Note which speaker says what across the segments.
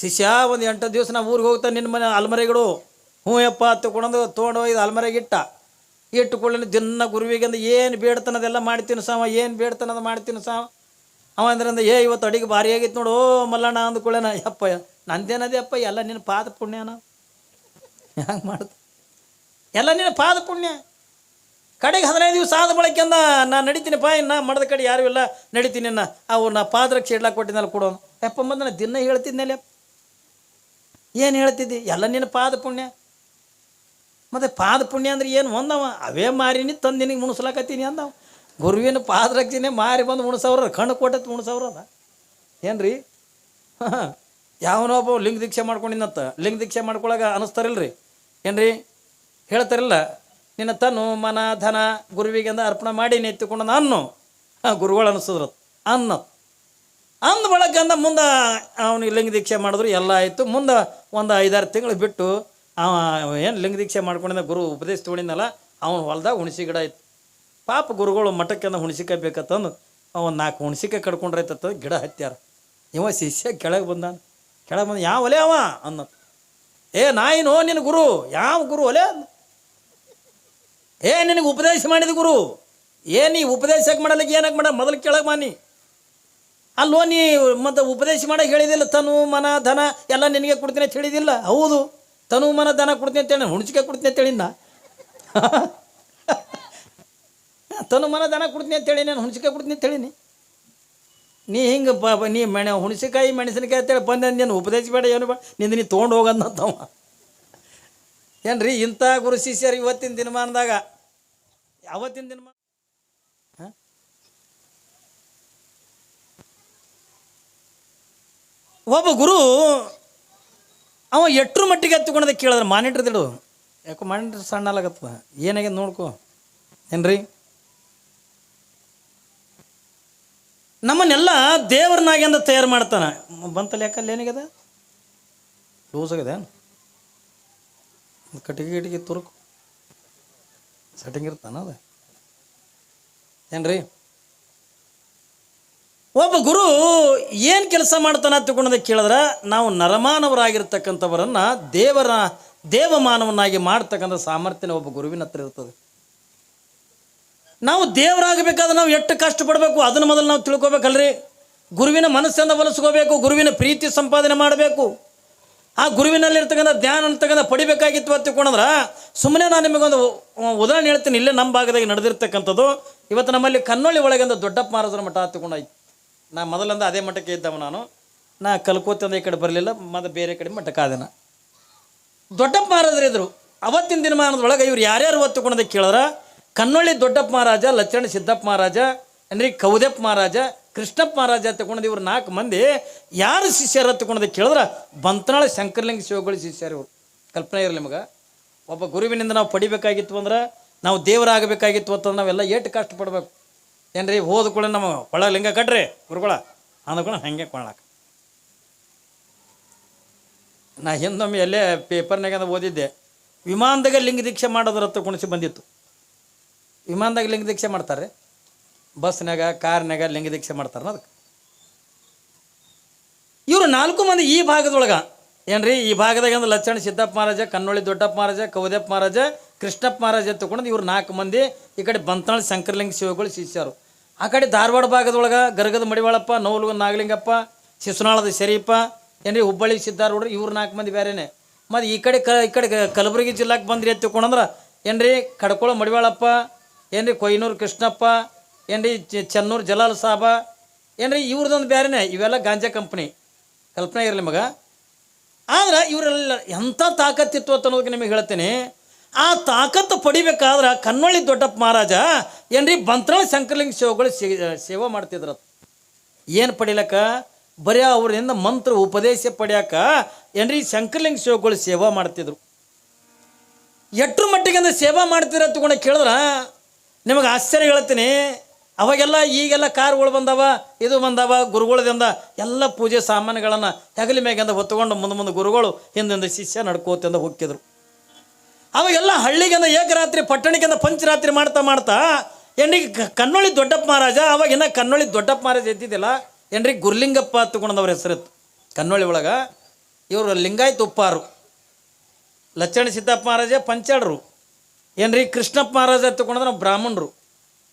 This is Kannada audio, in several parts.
Speaker 1: ಶಿಷ್ಯ, ಒಂದು ಎಂಟು ದಿವಸ ನಾವು ಊರಿಗೆ ಹೋಗ್ತಾ ನಿನ್ನ ಮನೆ ಅಲ್ಮರೆಗಿಡು ಹ್ಞೂ ಯಪ್ಪ ತಗೊಂಡು ತೊಗೊಂಡು ಹೋಗಿ ಅಲ್ಮರೆಗೆ ಇಟ್ಟ ಇಟ್ಟು ದಿನ ಗುರುವಿಗೆ ಅಂದ್ರೆ ಏನು ಬೇಡ್ತಾನದೆಲ್ಲ ಮಾಡ್ತೀನಿ ಸಾವ, ಏನು ಬೇಡ್ತಾನದ ಮಾಡ್ತೀನಿ ಸಾವ. ಅವ ಅಂದ್ರಂದ, ಏ, ಇವತ್ತು ಅಡಿಗೆ ಭಾರಿ ಆಗಿತ್ತು ನೋಡು, ಮಲ್ಲಣ್ಣ ಅಂದ್ಕೊಳ್ಳೇನ ಯಪ್ಪ, ನಂದೇನದೇ ಅಪ್ಪ ಎಲ್ಲ ನಿನ್ನ ಪಾದ ಪುಣ್ಯನ ಹ್ಯಾಂಗೆ ಮಾಡ್ತ? ಎಲ್ಲ ನಿನ್ನ ಪಾದ ಪುಣ್ಯ. ಕಡೆಗೆ ಹದಿನೈದು ದಿವಸ ಆದ ಬಳಕೆ ಅಂದ ನಾನು ನಡಿತೀನಿ ಪಾ, ಇನ್ನ ಮಡದ ಕಡೆ ಯಾರು ಇಲ್ಲ, ನಡಿತೀನಿ ನಾ ಅವ್ರು ನಾ ಪಾದರಕ್ಷೆ ಇಡ್ಲಾಕ್ ಕೊಟ್ಟಿದ್ದಲ್ಲ ಕೊಡೋನು. ಯಪ್ಪ ಬಂದ ನಾ ದಿನ ಹೇಳ್ತಿದ್ನಲ್ಲ ಏನು ಹೇಳ್ತಿದ್ದಿ? ಎಲ್ಲ ನಿನ್ನ ಪಾದ ಪುಣ್ಯ. ಮತ್ತು ಪಾದ ಪುಣ್ಯ ಅಂದ್ರೆ ಏನು ಒಂದವ? ಅವೇ ಮಾರಿನಿ ತಂದು ನಿನಗೆ ಮುಣಿಸ್ಲಾಕತ್ತೀನಿ ಅಂದವ. ಗುರುವಿನ ಪಾದರಕ್ಷೆನೆ ಮಾರಿ ಬಂದು ಮುಣಿಸವ್ರ ಕಣ್ಣು ಕೊಟ್ಟತ್ ಮುಣಿಸವ್ರ ಅದ ಏನು ರೀ ಯಾವನೊಬ್ಬ ಲಿಂಗ ದೀಕ್ಷೆ ಮಾಡ್ಕೊಂಡಿನಂತ. ಲಿಂಗ ದೀಕ್ಷೆ ಮಾಡ್ಕೊಳಗ ಅನಿಸ್ತಾರಿಲ್ರಿ? ಏನ್ರಿ? ಹೇಳ್ತಾರಿಲ್ಲ, ನಿನ್ನ ತನು, ಮನ, ಧನ ಗುರುವಿಗೆ ಅಂದ ಅರ್ಪಣೆ ಮಾಡಿ ಎತ್ತಿಕೊಂಡು ಅನ್ನು ಹಾಂ ಗುರುಗಳು ಅನಿಸಿದ್ರು ಅನ್ನ ಅಂದ ಬಳಕ ಅಂದ ಮುಂದೆ ಅವನಿಗೆ ಲಿಂಗ ದೀಕ್ಷೆ ಮಾಡಿದ್ರು, ಎಲ್ಲ ಆಯಿತು. ಮುಂದೆ ಒಂದು ಐದಾರು ತಿಂಗಳು ಬಿಟ್ಟು ಅವ ಏನು ಲಿಂಗ ದೀಕ್ಷೆ ಮಾಡ್ಕೊಂಡಿದ್ದ ಗುರು ಉಪದೇಶ ತೊಗೊಂಡಿದ್ನಲ್ಲ, ಅವನು ಹೊಲ್ದಾಗ ಹುಣಸಿ ಗಿಡ ಇತ್ತು. ಪಾಪ ಗುರುಗಳು ಮಠಕ್ಕೆ ಅಂದ ಹುಣಸಿಕಾಯಿ ಬೇಕತ್ತಂದು ಒಂದು ನಾಲ್ಕು ಹುಣಸಿಕಾಯಿ ಕಡ್ಕೊಂಡ್ರೈತತ್ತ ಗಿಡ ಹತ್ಯಾರ. ಇವ ಶಿಷ್ಯ ಕೆಳಗೆ ಬಂದಾನ. ಕೆಳಗೆ ಬಂದ, ಯಾವ ಒಲೆ ಅವ? ಅನ್ನ ಏ ನಾಯಿನೋ ನಿನ್ನ ಗುರು, ಯಾವ ಗುರು ಒಲೆ? ಏ ನಿನಗೆ ಉಪದೇಶ ಮಾಡಿದ ಗುರು, ಏ ನೀ ಉಪದೇಶಕ್ಕೆ ಮಾಡಲಿಕ್ಕೆ ಏನಕ್ಕೆ ಮಾಡ, ಮೊದಲು ಕೆಳಗೆ ಮಾನಿ ಅಲ್ಲೋ ನೀ ಮತ್ತು ಉಪದೇಶ ಮಾಡಕ್ಕೆ ಹೇಳಿದಿಲ್ಲ, ತನು ಮನ ಧನ ಎಲ್ಲ ನಿನಗೆ ಕೊಡ್ತೀನಿ ಅಂತ ಹೇಳಿದಿಲ್ಲ. ಹೌದು, ತನು ಮನ ಧನ ಕೊಡ್ತೀನಿ ಅಂತ ಹೇಳಿ, ಹುಣಸಿಕೆ ಕೊಡ್ತೀನಿ ಅಂತ ನಾ ತನು ಮನ ದನ ಕೊಡ್ತೀನಿ ಅಂತ ಹೇಳಿ, ನಾನು ಹುಣಸಿಕಾಯಿ ಕೊಡ್ತೀನಿ ಅಂತ ಹೇಳಿನಿ. ನೀ ಹಿಂಗೆ ಬ ನೀ ಮೆಣ, ಹುಣಸಿಕಾಯಿ, ಮೆಣಸಿನಕಾಯಿ ಅಂತೇಳಿ ಬಂದೆ, ನೀನು ಉಪದೇಶ ಬೇಡ, ಏನು ಬೇಡ, ನಿಂದ ನೀ ತೊಗೊಂಡು ಹೋಗಂತವ ರೀ ಇಂಥ ಗುರು ಶಿಷ್ಯರು ಇವತ್ತಿನ ದಿನಮಾನದಾಗ ಯಾವತ್ತಿನ ದಿನಮಾನ ಒಬ್ಬ ಗುರು ಅವ ಎಟ್ರ ಮಟ್ಟಿಗೆ ಎತ್ತಿಕೊಂಡದ ಕೇಳಿದ್ರೆ ಮಾನಿಟ್ರ್ ದಿಡು ಯಾಕೋ ಮಾನಿಟ್ರ್ ಸಣ್ಣ ಆಗತ್ತದ ಏನಾಗ್ಯದ ನೋಡ್ಕೊ. ಏನ್ರಿ? ನಮ್ಮನ್ನೆಲ್ಲ ದೇವ್ರನ್ನಾಗ್ಯಂದ ತಯಾರು ಮಾಡ್ತಾನೆ. ಬಂತಲ್ಲ ಯಾಕಲ್ಲಿ ಏನಾಗ್ಯದ? ಲೂಸ್ ಆಗ್ಯದ ಕಟ್ಟಿಗೆ ಗಿಟಿಗೆ ತುರುಕು. ಸೆಟ್ಟಿಂಗ್ ಇರ್ತಾನ ಅದ. ಏನ್ರಿ? ಒಬ್ಬ ಗುರು ಏನು ಕೆಲಸ ಮಾಡ್ತಾನೆ ತಿಳ್ಕೊಂಡದ ಕೇಳಿದ್ರೆ, ನಾವು ನರಮಾನವರಾಗಿರ್ತಕ್ಕಂಥವರನ್ನು ದೇವರ ದೇವಮಾನವನಾಗಿ ಮಾಡ್ತಕ್ಕಂಥ ಸಾಮರ್ಥ್ಯನ ಒಬ್ಬ ಗುರುವಿನ ಹತ್ರ ಇರ್ತದೆ. ನಾವು ದೇವರಾಗಬೇಕಾದ್ರೆ ನಾವು ಎಷ್ಟು ಕಷ್ಟಪಡಬೇಕು ಅದನ್ನು ಮೊದಲು ನಾವು ತಿಳ್ಕೊಬೇಕಲ್ರಿ. ಗುರುವಿನ ಮನಸ್ಸನ್ನು ಬಲಸ್ಕೋಬೇಕು ಗುರುವಿನ ಪ್ರೀತಿ ಸಂಪಾದನೆ ಮಾಡಬೇಕು. ಆ ಗುರುವಿನಲ್ಲಿರ್ತಕ್ಕಂಥ ಧ್ಯಾನ ಅಂತಕ್ಕಂಥ ಪಡಿಬೇಕಾಗಿತ್ತು ಅಂತ ತಿಳ್ಕೊಂಡ್ರೆ ಸುಮ್ಮನೆ ನಾನು ನಿಮಗೊಂದು ಉದಾಹರಣೆ ಹೇಳ್ತೀನಿ, ಇಲ್ಲೇ ನಮ್ಮ ಭಾಗದಾಗ ನಡೆದಿರ್ತಕ್ಕಂಥದ್ದು. ಇವತ್ತು ನಮ್ಮಲ್ಲಿ ಕನ್ನೊಳ್ಳಿ ಒಳಗಿಂದ ದೊಡ್ಡಪ್ಪ ಮಹಾರಾಜರ ಮಠ ಹತ್ತಿಕೊಂಡಾಯ್ತು ನಾ ಮೊದಲಂದ ಅದೇ ಮಠಕ್ಕೆ ಇದ್ದವ ನಾನು. ನಾ ಕಲ್ಕೋತಂದ ಈ ಕಡೆ ಬರಲಿಲ್ಲ, ಮತ್ತು ಬೇರೆ ಕಡೆ ಮಠಕ್ಕೆ ಆದೆ ನಾ. ದೊಡ್ಡಪ್ಪ ಮಹಾರಾಜರು ಇದ್ರು. ಅವತ್ತಿನ ದಿನಮಾನದೊಳಗೆ ಇವ್ರು ಯಾರ್ಯಾರು ಒತ್ತುಕೊಂಡದ ಕೇಳಿದ್ರೆ? ಕನ್ನೊಳ್ಳಿ ದೊಡ್ಡಪ್ಪ ಮಹಾರಾಜ ಲಚ್ಚಣ್ಣ ಸಿದ್ದಪ್ಪ ಮಹಾರಾಜ, ಅಂದ್ರೆ ಕೌದಪ್ಪ ಮಹಾರಾಜ, ಕೃಷ್ಣಪ್ಪ ಮಹಾರಾಜ ತಗೊಂಡು ಇವ್ರು ನಾಲ್ಕು ಮಂದಿ ಯಾರು ಶಿಷ್ಯರು ಹತ್ತುಕೊಂಡದ ಕೇಳಿದ್ರೆ? ಬಂತನಾಳ ಶಂಕರಲಿಂಗ ಶಿವಗಳು ಶಿಷ್ಯರು ಇವರು. ಕಲ್ಪನೆ ಇರಲಿ ನಿಮಗೆ. ಒಬ್ಬ ಗುರುವಿನಿಂದ ನಾವು ಪಡಿಬೇಕಾಗಿತ್ತು ಅಂದ್ರೆ, ನಾವು ದೇವರಾಗಬೇಕಾಗಿತ್ತು ಅಂತಂದ್ರೆ ನಾವೆಲ್ಲ ಏಟು ಕಷ್ಟಪಡ್ಬೇಕು ಏನ್ರಿ, ಹೋದ ಕೂಡ ನಮ್ಮ ಕೊಳ ಲಿಂಗ ಕಟ್ರಿ, ಗುರುಗಳ. ಕೂಡ ಹಾಗೆ ಕೊಳ್ಳಾಕ ನಾ ಹಿಂದೊಮ್ಮೆ ಎಲ್ಲೇ ಪೇಪರ್ನಾಗ ಓದಿದ್ದೆ. ವಿಮಾನದಾಗ ಲಿಂಗ ದೀಕ್ಷೆ ಮಾಡೋದ್ರ ಹತ್ರ ಕುಣಿಸಿ ಬಂದಿತ್ತು. ವಿಮಾನದಾಗ ಲಿಂಗ ದೀಕ್ಷೆ ಮಾಡ್ತಾರೆ ಬಸ್ನಾಗ ಕಾರ್ನಾಗ ಲಿಂಗ ದೀಕ್ಷೆ ಮಾಡ್ತಾರೆ ಅದಕ್ಕೆ. ಇವರು ನಾಲ್ಕು ಮಂದಿ ಈ ಭಾಗದೊಳಗೆ. ಏನ್ರಿ, ಈ ಭಾಗದಾಗ ಅಂದ್ರೆ ಲಚ್ಚಣ್ಣ ಸಿದ್ದಪ್ಪ ಮಹಾರಾಜ ಕನ್ನೊಳ್ಳಿ ದೊಡ್ಡಪ್ಪ ಮಹಾರಾಜ ಕೌದಪ್ಪ ಮಹಾರಾಜ, ಕೃಷ್ಣಪ್ಪ ಮಹಾರಾಜ ತಗೊಂಡು ಇವ್ರು ನಾಲ್ಕು ಮಂದಿ ಈ ಕಡೆ ಬಂತಾಳ ಶಂಕರಲಿಂಗ, ಶಿವಗಳು, ಶಿಷ್ಯರು. ಆ ಕಡೆ ಧಾರವಾಡ ಭಾಗದೊಳಗೆ ಗರಗದ ಮಡಿವಾಳಪ್ಪ ನೋಲು ನಾಗಲಿಂಗಪ್ಪ ಶಿಸುನಾಳದ ಶರೀಫ ಏನ್ರಿ ಹುಬ್ಬಳ್ಳಿ, ಸಿದ್ದಾರೂಢರು, ಇವ್ರು ನಾಲ್ಕು ಮಂದಿ ಬೇರೆನೆ ಮತ್ತು ಈ ಕಡೆ ಕ ಈ ಕಡೆ ಕಲಬುರಗಿ ಜಿಲ್ಲಾಕ್ಕೆ ಬಂದ್ರಿ ಅಂತ ತಿಳ್ಕೊಂಡ್ರೆ ಏನ್ರಿ ಕಡ್ಕೊಳ ಮಡಿವಾಳಪ್ಪ, ಏನ್ರಿ ಕೊಯ್ನೂರು ಕೃಷ್ಣಪ್ಪ, ಏನ್ರಿ ಚೆನ್ನೂರು ಜಲಾಲ್ ಸಾಬ, ಏನ್ರಿ ಇವ್ರದೊಂದು ಬೇರೆನೆ ಇವೆಲ್ಲ ಗಾಂಜಾ ಕಂಪ್ನಿ. ಕಲ್ಪನೆ ಇರಲಿ ಮಗ. ಆದ್ರೆ ಇವರೆಲ್ಲ ಎಂಥ ತಾಕತ್ತಿತ್ತು ಅಂತ ಅನ್ನೋದಕ್ಕೆ ನಿಮಗೆ ಹೇಳ್ತೀನಿ. ಆ ತಾಕತ್ತು ಪಡಿಬೇಕಾದ್ರೆ ಕನ್ನೊಳ್ಳಿ ದೊಡ್ಡಪ್ಪ ಮಹಾರಾಜ ಏನ್ರಿ ಬಂತ್ರಳ ಶಂಕರಲಿಂಗ ಶಿವಗಳು ಸೇವೆ ಮಾಡ್ತಿದ್ರು. ಏನು ಪಡಿಲಕ್ಕ? ಬರೀ ಅವರಿಂದ ಮಂತ್ರ ಉಪದೇಶ ಪಡ್ಯಾಕ ಏನ್ರಿ ಶಂಕರಲಿಂಗ ಶಿವಗಳು ಸೇವಾ ಮಾಡ್ತಿದ್ರು. ಎಟ್ರ ಮಟ್ಟಿಗೆ ಅಂದ್ರೆ ಸೇವಾ ಮಾಡ್ತೀರ ತಗೊಂಡು ಕೇಳಿದ್ರ? ನಿಮಗೆ ಆಶ್ಚರ್ಯ ಹೇಳ್ತೀನಿ. ಅವಾಗೆಲ್ಲ ಈಗೆಲ್ಲ ಕಾರ್ಗಳು ಬಂದವ, ಇದು ಬಂದವ, ಗುರುಗಳದಿಂದ ಎಲ್ಲ ಪೂಜೆ ಸಾಮಾನುಗಳನ್ನು ಹೆಗಲಿ ಮ್ಯಾಗಿಂದ ಹೊತ್ತುಕೊಂಡು ಮುಂದೆ ಮುಂದೆ ಗುರುಗಳು ಹಿಂದಿಂದ ಶಿಷ್ಯ ನಡ್ಕೋತಿಂದ ಹೋಗ್ತಿದ್ರು. ಅವಾಗೆಲ್ಲ ಹಳ್ಳಿಗೆಂದ ಏಕರಾತ್ರಿ ಪಟ್ಟಣಕ್ಕೆಂದ ಪಂಚರಾತ್ರಿ ಮಾಡ್ತಾ ಮಾಡ್ತಾ ಕ- ಕನ್ನೊಳ್ಳಿ ದೊಡ್ಡಪ್ಪ ಮಹಾರಾಜ ಅವಾಗಿನ ಕನ್ನೊಳ್ಳಿ ದೊಡ್ಡಪ್ಪ ಮಹಾರಾಜ ಎದ್ದಿದ್ದಿಲ್ಲ ಏನ್ರಿ ಗುರ್ಲಿಂಗಪ್ಪ ತಗೊಂಡವ್ರ ಹೆಸರಿತ್ತು ಕನ್ನೊಳ್ಳಿ ಒಳಗೆ. ಇವರು ಲಿಂಗಾಯತ್ ಉಪ್ಪಾರು ಲಚ್ಚಣ ಸಿದ್ದಪ್ಪ ಮಹಾರಾಜ ಪಂಚಾಡರು. ಏನ್ರಿ ಕೃಷ್ಣಪ್ಪ ಮಹಾರಾಜ ತಗೊಂಡ್ರೆ ನಾವು ಬ್ರಾಹ್ಮಣರು.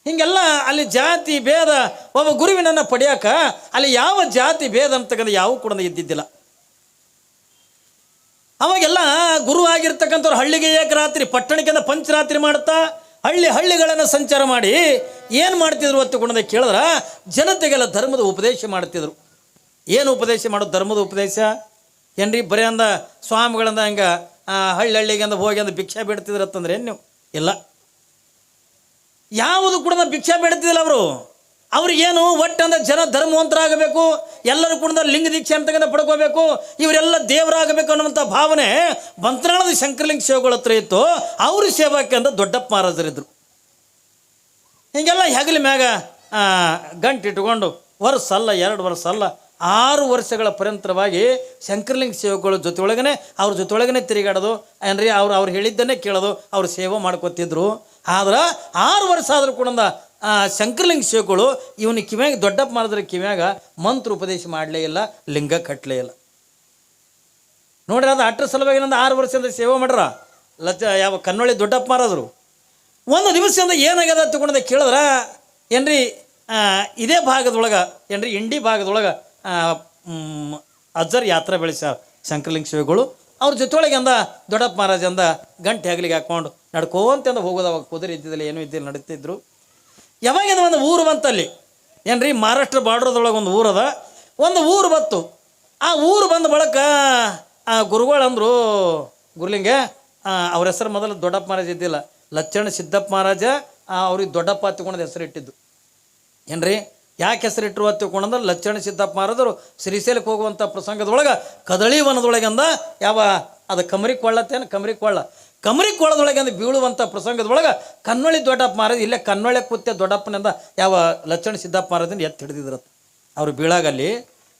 Speaker 1: ಹೀಗೆಲ್ಲ ಅಲ್ಲಿ ಜಾತಿ, ಭೇದ, ಒಬ್ಬ ಗುರುವಿನನ್ನು ಪಡೆಯೋಕೆ ಅಲ್ಲಿ ಯಾವ ಜಾತಿ, ಭೇದ ಅಂತಕ್ಕಂಥ ಯಾವ ಕೂಡ ಇದ್ದಿದ್ದಿಲ್ಲ. ಅವಾಗೆಲ್ಲ ಗುರು ಆಗಿರ್ತಕ್ಕಂಥವ್ರು ಹಳ್ಳಿಗೆ ಏಕರಾತ್ರಿ, ಪಟ್ಟಣಕ್ಕಿಂತ ಪಂಚರಾತ್ರಿ ಮಾಡ್ತಾ ಹಳ್ಳಿ ಹಳ್ಳಿಗಳನ್ನು ಸಂಚಾರ ಮಾಡಿ ಏನು ಮಾಡ್ತಿದ್ರು ಅಂತ ಗುಣದ ಕೇಳಿದ್ರ, ಜನತೆಗೆಲ್ಲ ಧರ್ಮದ ಉಪದೇಶ ಮಾಡ್ತಿದ್ರು. ಏನು ಉಪದೇಶ ಮಾಡೋ ಧರ್ಮದ ಉಪದೇಶ? ಏನ್ರಿ? ಬರೀ ಅಂದ ಸ್ವಾಮಿಗಳಂದ ಹಂಗೆ ಹಳ್ಳಿ ಹಳ್ಳಿಗೆ ಅಂದ ಹೋಗಿ ಅಂದ ಭಿಕ್ಷೆ ಬಿಡ್ತಿದ್ರು ಅಂತಂದ್ರೆ ಏನು ನೀವು? ಇಲ್ಲ. ಯಾವುದು ಕೂಡ ಭಿಕ್ಷೆ ಬೇಡ್ತಿದ್ದಿಲ್ಲ ಅವರು. ಅವ್ರಿಗೇನು ಒಟ್ಟು ಅಂದ್ರೆ ಜನ ಧರ್ಮವಂತರಾಗಬೇಕು, ಎಲ್ಲರೂ ಕೂಡ ಲಿಂಗ ದೀಕ್ಷೆ ಅಂತಕ್ಕಂಥ ಪಡ್ಕೋಬೇಕು, ಇವರೆಲ್ಲ ದೇವರಾಗಬೇಕು ಅನ್ನುವಂಥ ಭಾವನೆ ಮಂತ್ರಾಲಯದ ಶಂಕರಲಿಂಗ ಸೇವೆಗಳ ಹತ್ರ ಇತ್ತು. ಅವ್ರ ಸೇವಕ್ಕೆ ಅಂತ ದೊಡ್ಡಪ್ಪ ಮಹಾರಾಜರಿದ್ದರು ಹೀಗೆಲ್ಲ ಹೆಗಲ ಮ್ಯಾಗ ಗಂಟು ಇಟ್ಕೊಂಡು ವರ್ಷ ಅಲ್ಲ, ಎರಡು ವರ್ಷ ಅಲ್ಲ, ಆರು ವರ್ಷಗಳ ಪರ್ಯಂತರವಾಗಿ ಶಂಕರಲಿಂಗ ಸೇವಕಗಳ ಜೊತೆಯೊಳಗನೆ ಅವ್ರ ಜೊತೆಯೊಳಗನೆ ತಿರುಗಾಡೋದು. ಏನ್ರಿ, ಅವ್ರು ಅವ್ರು ಹೇಳಿದ್ದನ್ನೇ ಕೇಳೋದು, ಅವ್ರು ಸೇವೆ ಮಾಡ್ಕೊತಿದ್ರು. ಆದ್ರೆ ಆರು ವರ್ಷ ಆದರೂ ಕೂಡ ಶಂಕರಲಿಂಗ ಶಿವಗಳು ಇವನ ಕಿವ್ಯಾಗ, ದೊಡ್ಡಪ್ಪ ಮಾಡಿದ್ರೆ ಕಿವ್ಯಾಗ ಮಂತ್ರ ಉಪದೇಶ ಮಾಡಲೇ ಇಲ್ಲ, ಲಿಂಗ ಕಟ್ಟಲೇ ಇಲ್ಲ. ನೋಡ್ರಿ, ಅದು ಅಟ್ರ ಸಲುವಾಗಿ ನಂದು ಆರು ವರ್ಷದಿಂದ ಸೇವೆ ಮಾಡ್ರ. ಲಚ ಯಾವ ಕನ್ನೊಳ್ಳಿ ದೊಡ್ಡಪ್ಪ ಮಾರಾದ್ರು. ಒಂದು ದಿವಸದಿಂದ ಏನಾಗ್ಯದ ತಗೊಂಡ ಕೇಳಿದ್ರೆ, ಏನ್ರಿ ಇದೇ ಭಾಗದೊಳಗೆ, ಏನ್ರಿ, ಇಂಡಿ ಭಾಗದೊಳಗೆ ಅಜ್ಜರ್ ಯಾತ್ರೆ ಬೆಳೆಸ್ಯಾರ ಶಂಕರಲಿಂಗ ಶಿವಗಳು. ಅವ್ರ ಜೊತೆಯೊಳಗೆ ಅಂದ, ದೊಡ್ಡಪ್ಪ ಮಹಾರಾಜ ಅಂದ, ಗಂಟೆ ಹಗಲಿಗೆ ಹಾಕೊಂಡು ನಡ್ಕೋಂತ ಅಂದ, ಹೋಗೋದು ಅವಾಗ ಕುದುರೆ ಇದ್ದಿದ್ದಿಲ್ಲ ಏನೂ ಇದ್ದಿಲ್ಲ, ನಡೀತಿದ್ರು. ಯಾವಾಗಿಂದ ಒಂದು ಊರು ಬಂತಲ್ಲಿ ಏನ್ರಿ? ಮಹಾರಾಷ್ಟ್ರ ಬಾರ್ಡ್ರದೊಳಗೆ ಒಂದು ಊರದ ಒಂದು ಊರು ಬತ್ತು ಆ ಊರು ಬಂದ ಬಳಕ, ಆ ಗುರುಗಳು ಅಂದರು, ಗುರುಲಿಂಗೆ ಅವ್ರ ಹೆಸರು ಮೊದಲು ದೊಡ್ಡಪ್ಪ ಮಹಾರಾಜ ಇದ್ದಿಲ್ಲ. ಲಚ್ಚಣ ಸಿದ್ದಪ್ಪ ಮಹಾರಾಜ ಅವ್ರಿಗೆ ದೊಡ್ಡಪ್ಪ ಹತ್ತಿಕೊಂಡದ ಹೆಸರು ಇಟ್ಟಿದ್ದು. ಏನ್ರಿ? ಯಾಕೆ ಹೆಸರಿಟ್ಟರು ಅಂತ ತಿಳ್ಕೊಂಡಂದ್ರೆ ಲಚ್ಚಣ ಸಿದ್ದಪ್ಪ ಮಹಾರಾಜರು ಶ್ರೀಶೈಲಕ್ಕೆ ಹೋಗುವಂಥ ಪ್ರಸಂಗದೊಳಗೆ ಕದಳಿ ವನದೊಳಗೆ ಅಂದ ಯಾವ, ಅದು ಕಮರಿ ಕೊಳ್ಳತ್ತೇನು? ಕಮರಿ ಕೊಳ್ಳ. ಕಮರಿ ಕೋಳದೊಳಗೆ ಅಂದ್ರೆ ಬೀಳುವಂಥ ಪ್ರಸಂಗದೊಳಗೆ ಕನ್ನೊಳ್ಳಿ ದೊಡ್ಡಪ್ಪ ಮಾರದ ಇಲ್ಲೇ ಕನ್ನೊಳ್ಳೆ ಕೂತ್ಯ ದೊಡ್ಡಪ್ಪನಿಂದ ಯಾವ ಲಚ್ಚಣ ಸಿದ್ದಪ್ಪ ಮಹಾರಾಜನ ಎತ್ತಿ ಹಿಡಿದಿದ್ರತ್ತ ಅವ್ರು ಬೀಳಾಗಲ್ಲಿ,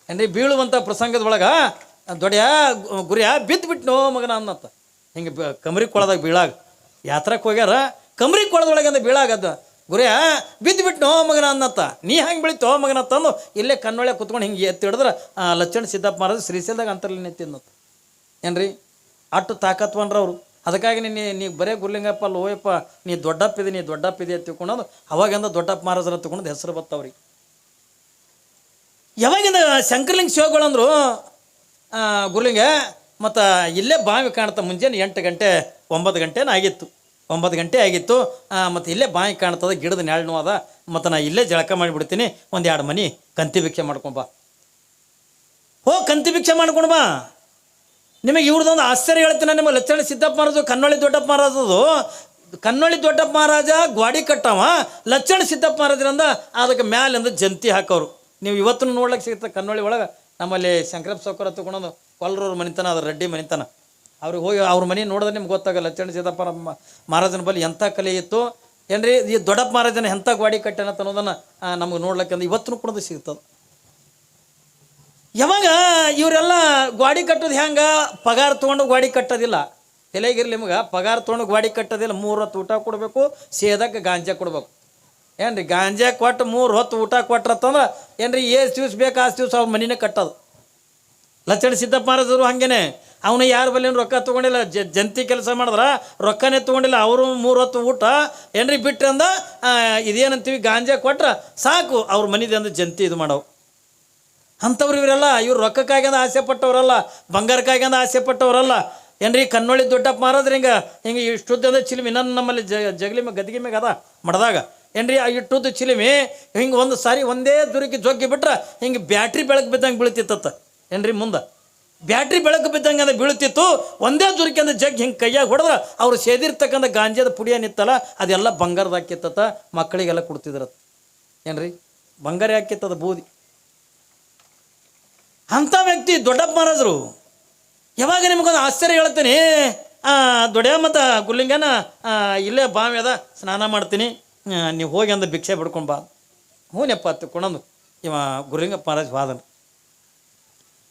Speaker 1: ಅಂದರೆ ಬೀಳುವಂಥ ಪ್ರಸಂಗದೊಳಗೆ ದೊಡ್ಡ ಗುರಿಯ ಬಿದ್ದು ಬಿಟ್ನೋ ಮಗನ ಅನ್ನತ್ತ. ಹಿಂಗೆ ಕಮರಿ ಕೊಳದಾಗ ಬೀಳಾಗ. ಯಾತ್ರಕ್ಕೆ ಹೋಗ್ಯಾರ, ಕಮರಿ ಕೊಳದೊಳಗೆ ಅಂದ ಬೀಳಾಗದ, ಗುರಿಯ ಬಿದ್ದು ಬಿಟ್ನೋ ಮಗನ ಅನ್ನತ್ತ. ನೀ ಹೆಂಗೆ ಬೆಳಿತೋ ಮಗನ ತಂದು ಇಲ್ಲೇ ಕನ್ನೊಳೆ ಕುತ್ಕೊಂಡು ಹಿಂಗೆ ಎತ್ತಿ ಹಿಡಿದ್ರೆ ಲಚ್ಚಣ ಸಿದ್ದಪ್ಪ ಮಹಾರಾಜ ಶ್ರೀಶೈಲದಾಗ ಅಂತರ್ಲಿ ನಿಂತಿನ್ನತ್ತ ಏನ್ರಿ? ಅಟ್ಟು ತಾಕತ್ವನ್ರ ಅವರು ಅದಕ್ಕಾಗಿ ನೀ ನೀ ಬರೇ ಗುರ್ಲಿಂಗಪ್ಪ, ಲೋಯಪ್ಪ, ನೀ ದೊಡ್ಡಪ್ಪಿದೆ ನೀ ದೊಡ್ಡಪ್ಪಿದೆ ಅಂತ ತಿಳ್ಕೊಂಡು ಅವಾಗಿಂದ ದೊಡ್ಡಪ್ಪ ಮಹಾರಾಜರ ತಗೊಂಡು ಹೆಸರು ಬತ್ತವ್ರಿಗೆ ಯಾವಾಗಿಂದ ಶಂಕರಲಿಂಗ ಶಿವಗಳಂದ್ರು ಗುರುಲಿಂಗ, ಮತ್ತು ಇಲ್ಲೇ ಬಾವಿ ಕಾಣ್ತಾ ಮುಂಜಾನೆ ಎಂಟು ಗಂಟೆ, ಒಂಬತ್ತು ಗಂಟೆನ ಆಗಿತ್ತು. ಒಂಬತ್ತು ಗಂಟೆ ಆಗಿತ್ತು ಮತ್ತು ಇಲ್ಲೇ ಬಾವಿ ಕಾಣ್ತದೆ, ಗಿಡದ ನೆರಳು ಅದ. ಮತ್ತು ನಾ ಇಲ್ಲೇ ಜಳಕ ಮಾಡಿಬಿಡ್ತೀನಿ ಒಂದು ಎರಡು ಮನೆ ಕಂತಿ ಭಿಕ್ಷೆ ಮಾಡ್ಕೊಂಬ ಹೋ, ಕಂತಿ ಭಿಕ್ಷೆ ಮಾಡ್ಕೊಂಡು ಬಾ. ನಿಮಗೆ ಇವ್ರದ್ದೊಂದು ಆಶ್ಚರ್ಯ ಹೇಳ್ತೀನಿ ನಿಮ್ಮ ಲಚ್ಚಣ ಸಿದ್ದಪ್ಪ ಮಹಾರಾಜು ಕನ್ನೊಳ್ಳಿ ದೊಡ್ಡಪ್ಪ ಮಹಾರಾಜದು ಕನ್ನೊಳ್ಳಿ ದೊಡ್ಡಪ್ಪ ಮಹಾರಾಜ ಗ್ವಾಡಿ ಕಟ್ಟವ, ಲಚ್ಚಣ ಸಿದ್ದಪ್ಪ ಮಹಾರಾಜರಿಂದ ಅದಕ್ಕೆ ಮ್ಯಾಲಿಂದ ಜಂತಿ ಹಾಕೋರು ನೀವು ಇವತ್ತು ನೋಡ್ಲಿಕ್ಕೆ ಸಿಗುತ್ತೆ ಕನ್ನೊಳ್ಳಿ ಒಳಗೆ. ನಮ್ಮಲ್ಲಿ ಶಂಕರಪ್ಪ ಸೌಕರ್ಯ ತಗೊಂಡು ಕೊಲ್ಲರವ್ರ ಮನಿತನ, ಅದು ರೆಡ್ಡಿ ಮನಿತನ. ಅವ್ರಿಗೆ ಹೋಗಿ ಅವ್ರ ಮನೆ ನೋಡಿದ್ರೆ ನಿಮ್ಗೆ ಗೊತ್ತಾಗಲ್ಲ, ಲಚ್ಚಣ ಸಿದ್ದಪ್ಪ ಮಹಾರಾಜನ ಬಳಿ ಎಂಥ ಕಲೆ ಇತ್ತು. ಏನ್ರಿ, ಈ ದೊಡ್ಡಪ್ಪ ಮಹಾರಾಜನ ಎಂಥ ಗ್ವಾಡಿ ಅಂತ ಅನ್ನೋದನ್ನು ನಮಗೆ ನೋಡ್ಲಿಕ್ಕೆ ಇವತ್ತು ಕೂಡ ಸಿಗ್ತದೆ. ಯಾವಾಗ ಇವರೆಲ್ಲ ಗಾಡಿ ಕಟ್ಟೋದು ಹೆಂಗೆ? ಪಗಾರ ತೊಗೊಂಡು ಗಾಡಿ ಕಟ್ಟೋದಿಲ್ಲ. ತಲೆಗಿರ್ಲಿ ನಿಮ್ಗೆ? ಪಗಾರ ತೊಗೊಂಡು ಗಾಡಿ ಕಟ್ಟೋದಿಲ್ಲ. ಮೂರು ಹೊತ್ತು ಊಟ ಕೊಡಬೇಕು, ಸೇದಕ್ಕೆ ಗಾಂಜಾ ಕೊಡ್ಬೇಕು. ಏನ್ರಿ, ಗಾಂಜಾ ಕೊಟ್ಟು ಮೂರು ಹೊತ್ತು ಊಟ ಕೊಟ್ರತ್ತಂದ್ರೆ ಏನ್ರಿ, ಏಸ್ ದಿವ್ಸ ಬೇಕು, ಆಸ್ ದಿವ್ಸ ಅವ್ರ ಮನಿನೇ ಕಟ್ಟೋದು. ಲಚ್ಚಣ ಸಿದ್ದಪ್ಪ ಮಹಾರಾಜರು ಹಾಗೇನೆ. ಅವನು ಯಾರ ಬಲ್ಲಿ ರೊಕ್ಕ ತೊಗೊಂಡಿಲ್ಲ. ಜಂತಿ ಕೆಲಸ ಮಾಡಿದ್ರೆ ರೊಕ್ಕನೇ ತೊಗೊಂಡಿಲ್ಲ. ಅವರು ಮೂರು ಹೊತ್ತು ಊಟ ಏನ್ರಿ ಬಿಟ್ರೆ ಅಂದ ಇದೇನಂತೀವಿ, ಗಾಂಜಾ ಕೊಟ್ರೆ ಸಾಕು. ಅವ್ರ ಮನೆದೇ ಅಂದ್ರೆ ಜಂತಿ ಇದು ಮಾಡವು. ಅಂಥವ್ರು ಇವರೆಲ್ಲ, ಇವ್ರು ರೊಕ್ಕಕ್ಕಾಗ್ಯಂದ ಆಸೆ ಪಟ್ಟವರಲ್ಲ ಬಂಗಾರಕ್ಕಾಗ್ಯಂದ ಆಸೆ ಪಟ್ಟವರಲ್ಲ ಏನ್ರಿ ಕಣ್ಣೊಳಿ ದೊಡ್ಡಪ್ಪ ಮಾರೋದ್ರಿ ಹಿಂಗೆ? ಹಿಂಗೆ ಇಷ್ಟುದ್ದದ ಚಿಲಿಮಿ ನನ್ನ ನಮ್ಮಲ್ಲಿ ಜ, ಜಗಲಿ ಮ್ಯಾಗ ಗದಿಗೆ ಮ್ಯಾಗ ಅದ ಮಡ್ದಾಗ. ಏನ್ರಿ, ಆ ಇಟ್ಟುದ್ದು ಚಿಲಿಮಿ ಹಿಂಗೆ ಒಂದು ಸಾರಿ ಒಂದೇ ದುರುಕಿ ಜೊಗ್ಗಿ ಬಿಟ್ರೆ ಹಿಂಗೆ ಬ್ಯಾಟ್ರಿ ಬೆಳಕು ಬಿದ್ದಂಗೆ ಬೀಳ್ತಿತ್ತತ್ತ ಏನ್ರಿ, ಮುಂದೆ? ಬ್ಯಾಟ್ರಿ ಬೆಳಕು ಬಿದ್ದಂಗೆ ಅದು ಬೀಳ್ತಿತ್ತು, ಒಂದೇ ದುರುಕಿ ಅಂದ್ರೆ ಜಗ್ ಹಿಂಗೆ ಕೈಯಾಗ ಹೊಡೆದ್ರೆ ಅವ್ರು ಸೇದಿರ್ತಕ್ಕಂಥ ಗಾಂಜಾದ ಪುಡಿ ಏನಿತ್ತಲ್ಲ ಅದೆಲ್ಲ ಬಂಗಾರದ ಹಾಕಿತ್ತತ್ತ ಮಕ್ಕಳಿಗೆಲ್ಲ ಕೊಡ್ತಿದ್ರತ್ತ ಏನ್ರಿ, ಬಂಗಾರ ಹಾಕಿತ್ತದ ಬೂದಿ? ಅಂಥ ವ್ಯಕ್ತಿ ದೊಡ್ಡಪ್ಪ ಮಹಾರಾಜರು. ಯಾವಾಗ ನಿಮಗೊಂದು ಆಶ್ಚರ್ಯ ಹೇಳ್ತೀನಿ ದೊಡ್ಡ ಮತ್ತು ಗುಲ್ಲಿಂಗನ ಇಲ್ಲೇ ಬಾವಿ ಸ್ನಾನ ಮಾಡ್ತೀನಿ ನೀವು ಹೋಗಿ ಅಂದ ಭಿಕ್ಷೆ ಬಿಡ್ಕೊಂಡು ಬಾ. ಹೂನಪ್ಪ ತಿಳ್ಕೊಂಡಂದು ಇವ ಗುರುಲಿಂಗಪ್ಪ ಮಹಾರಾಜ್ ವಾದನ.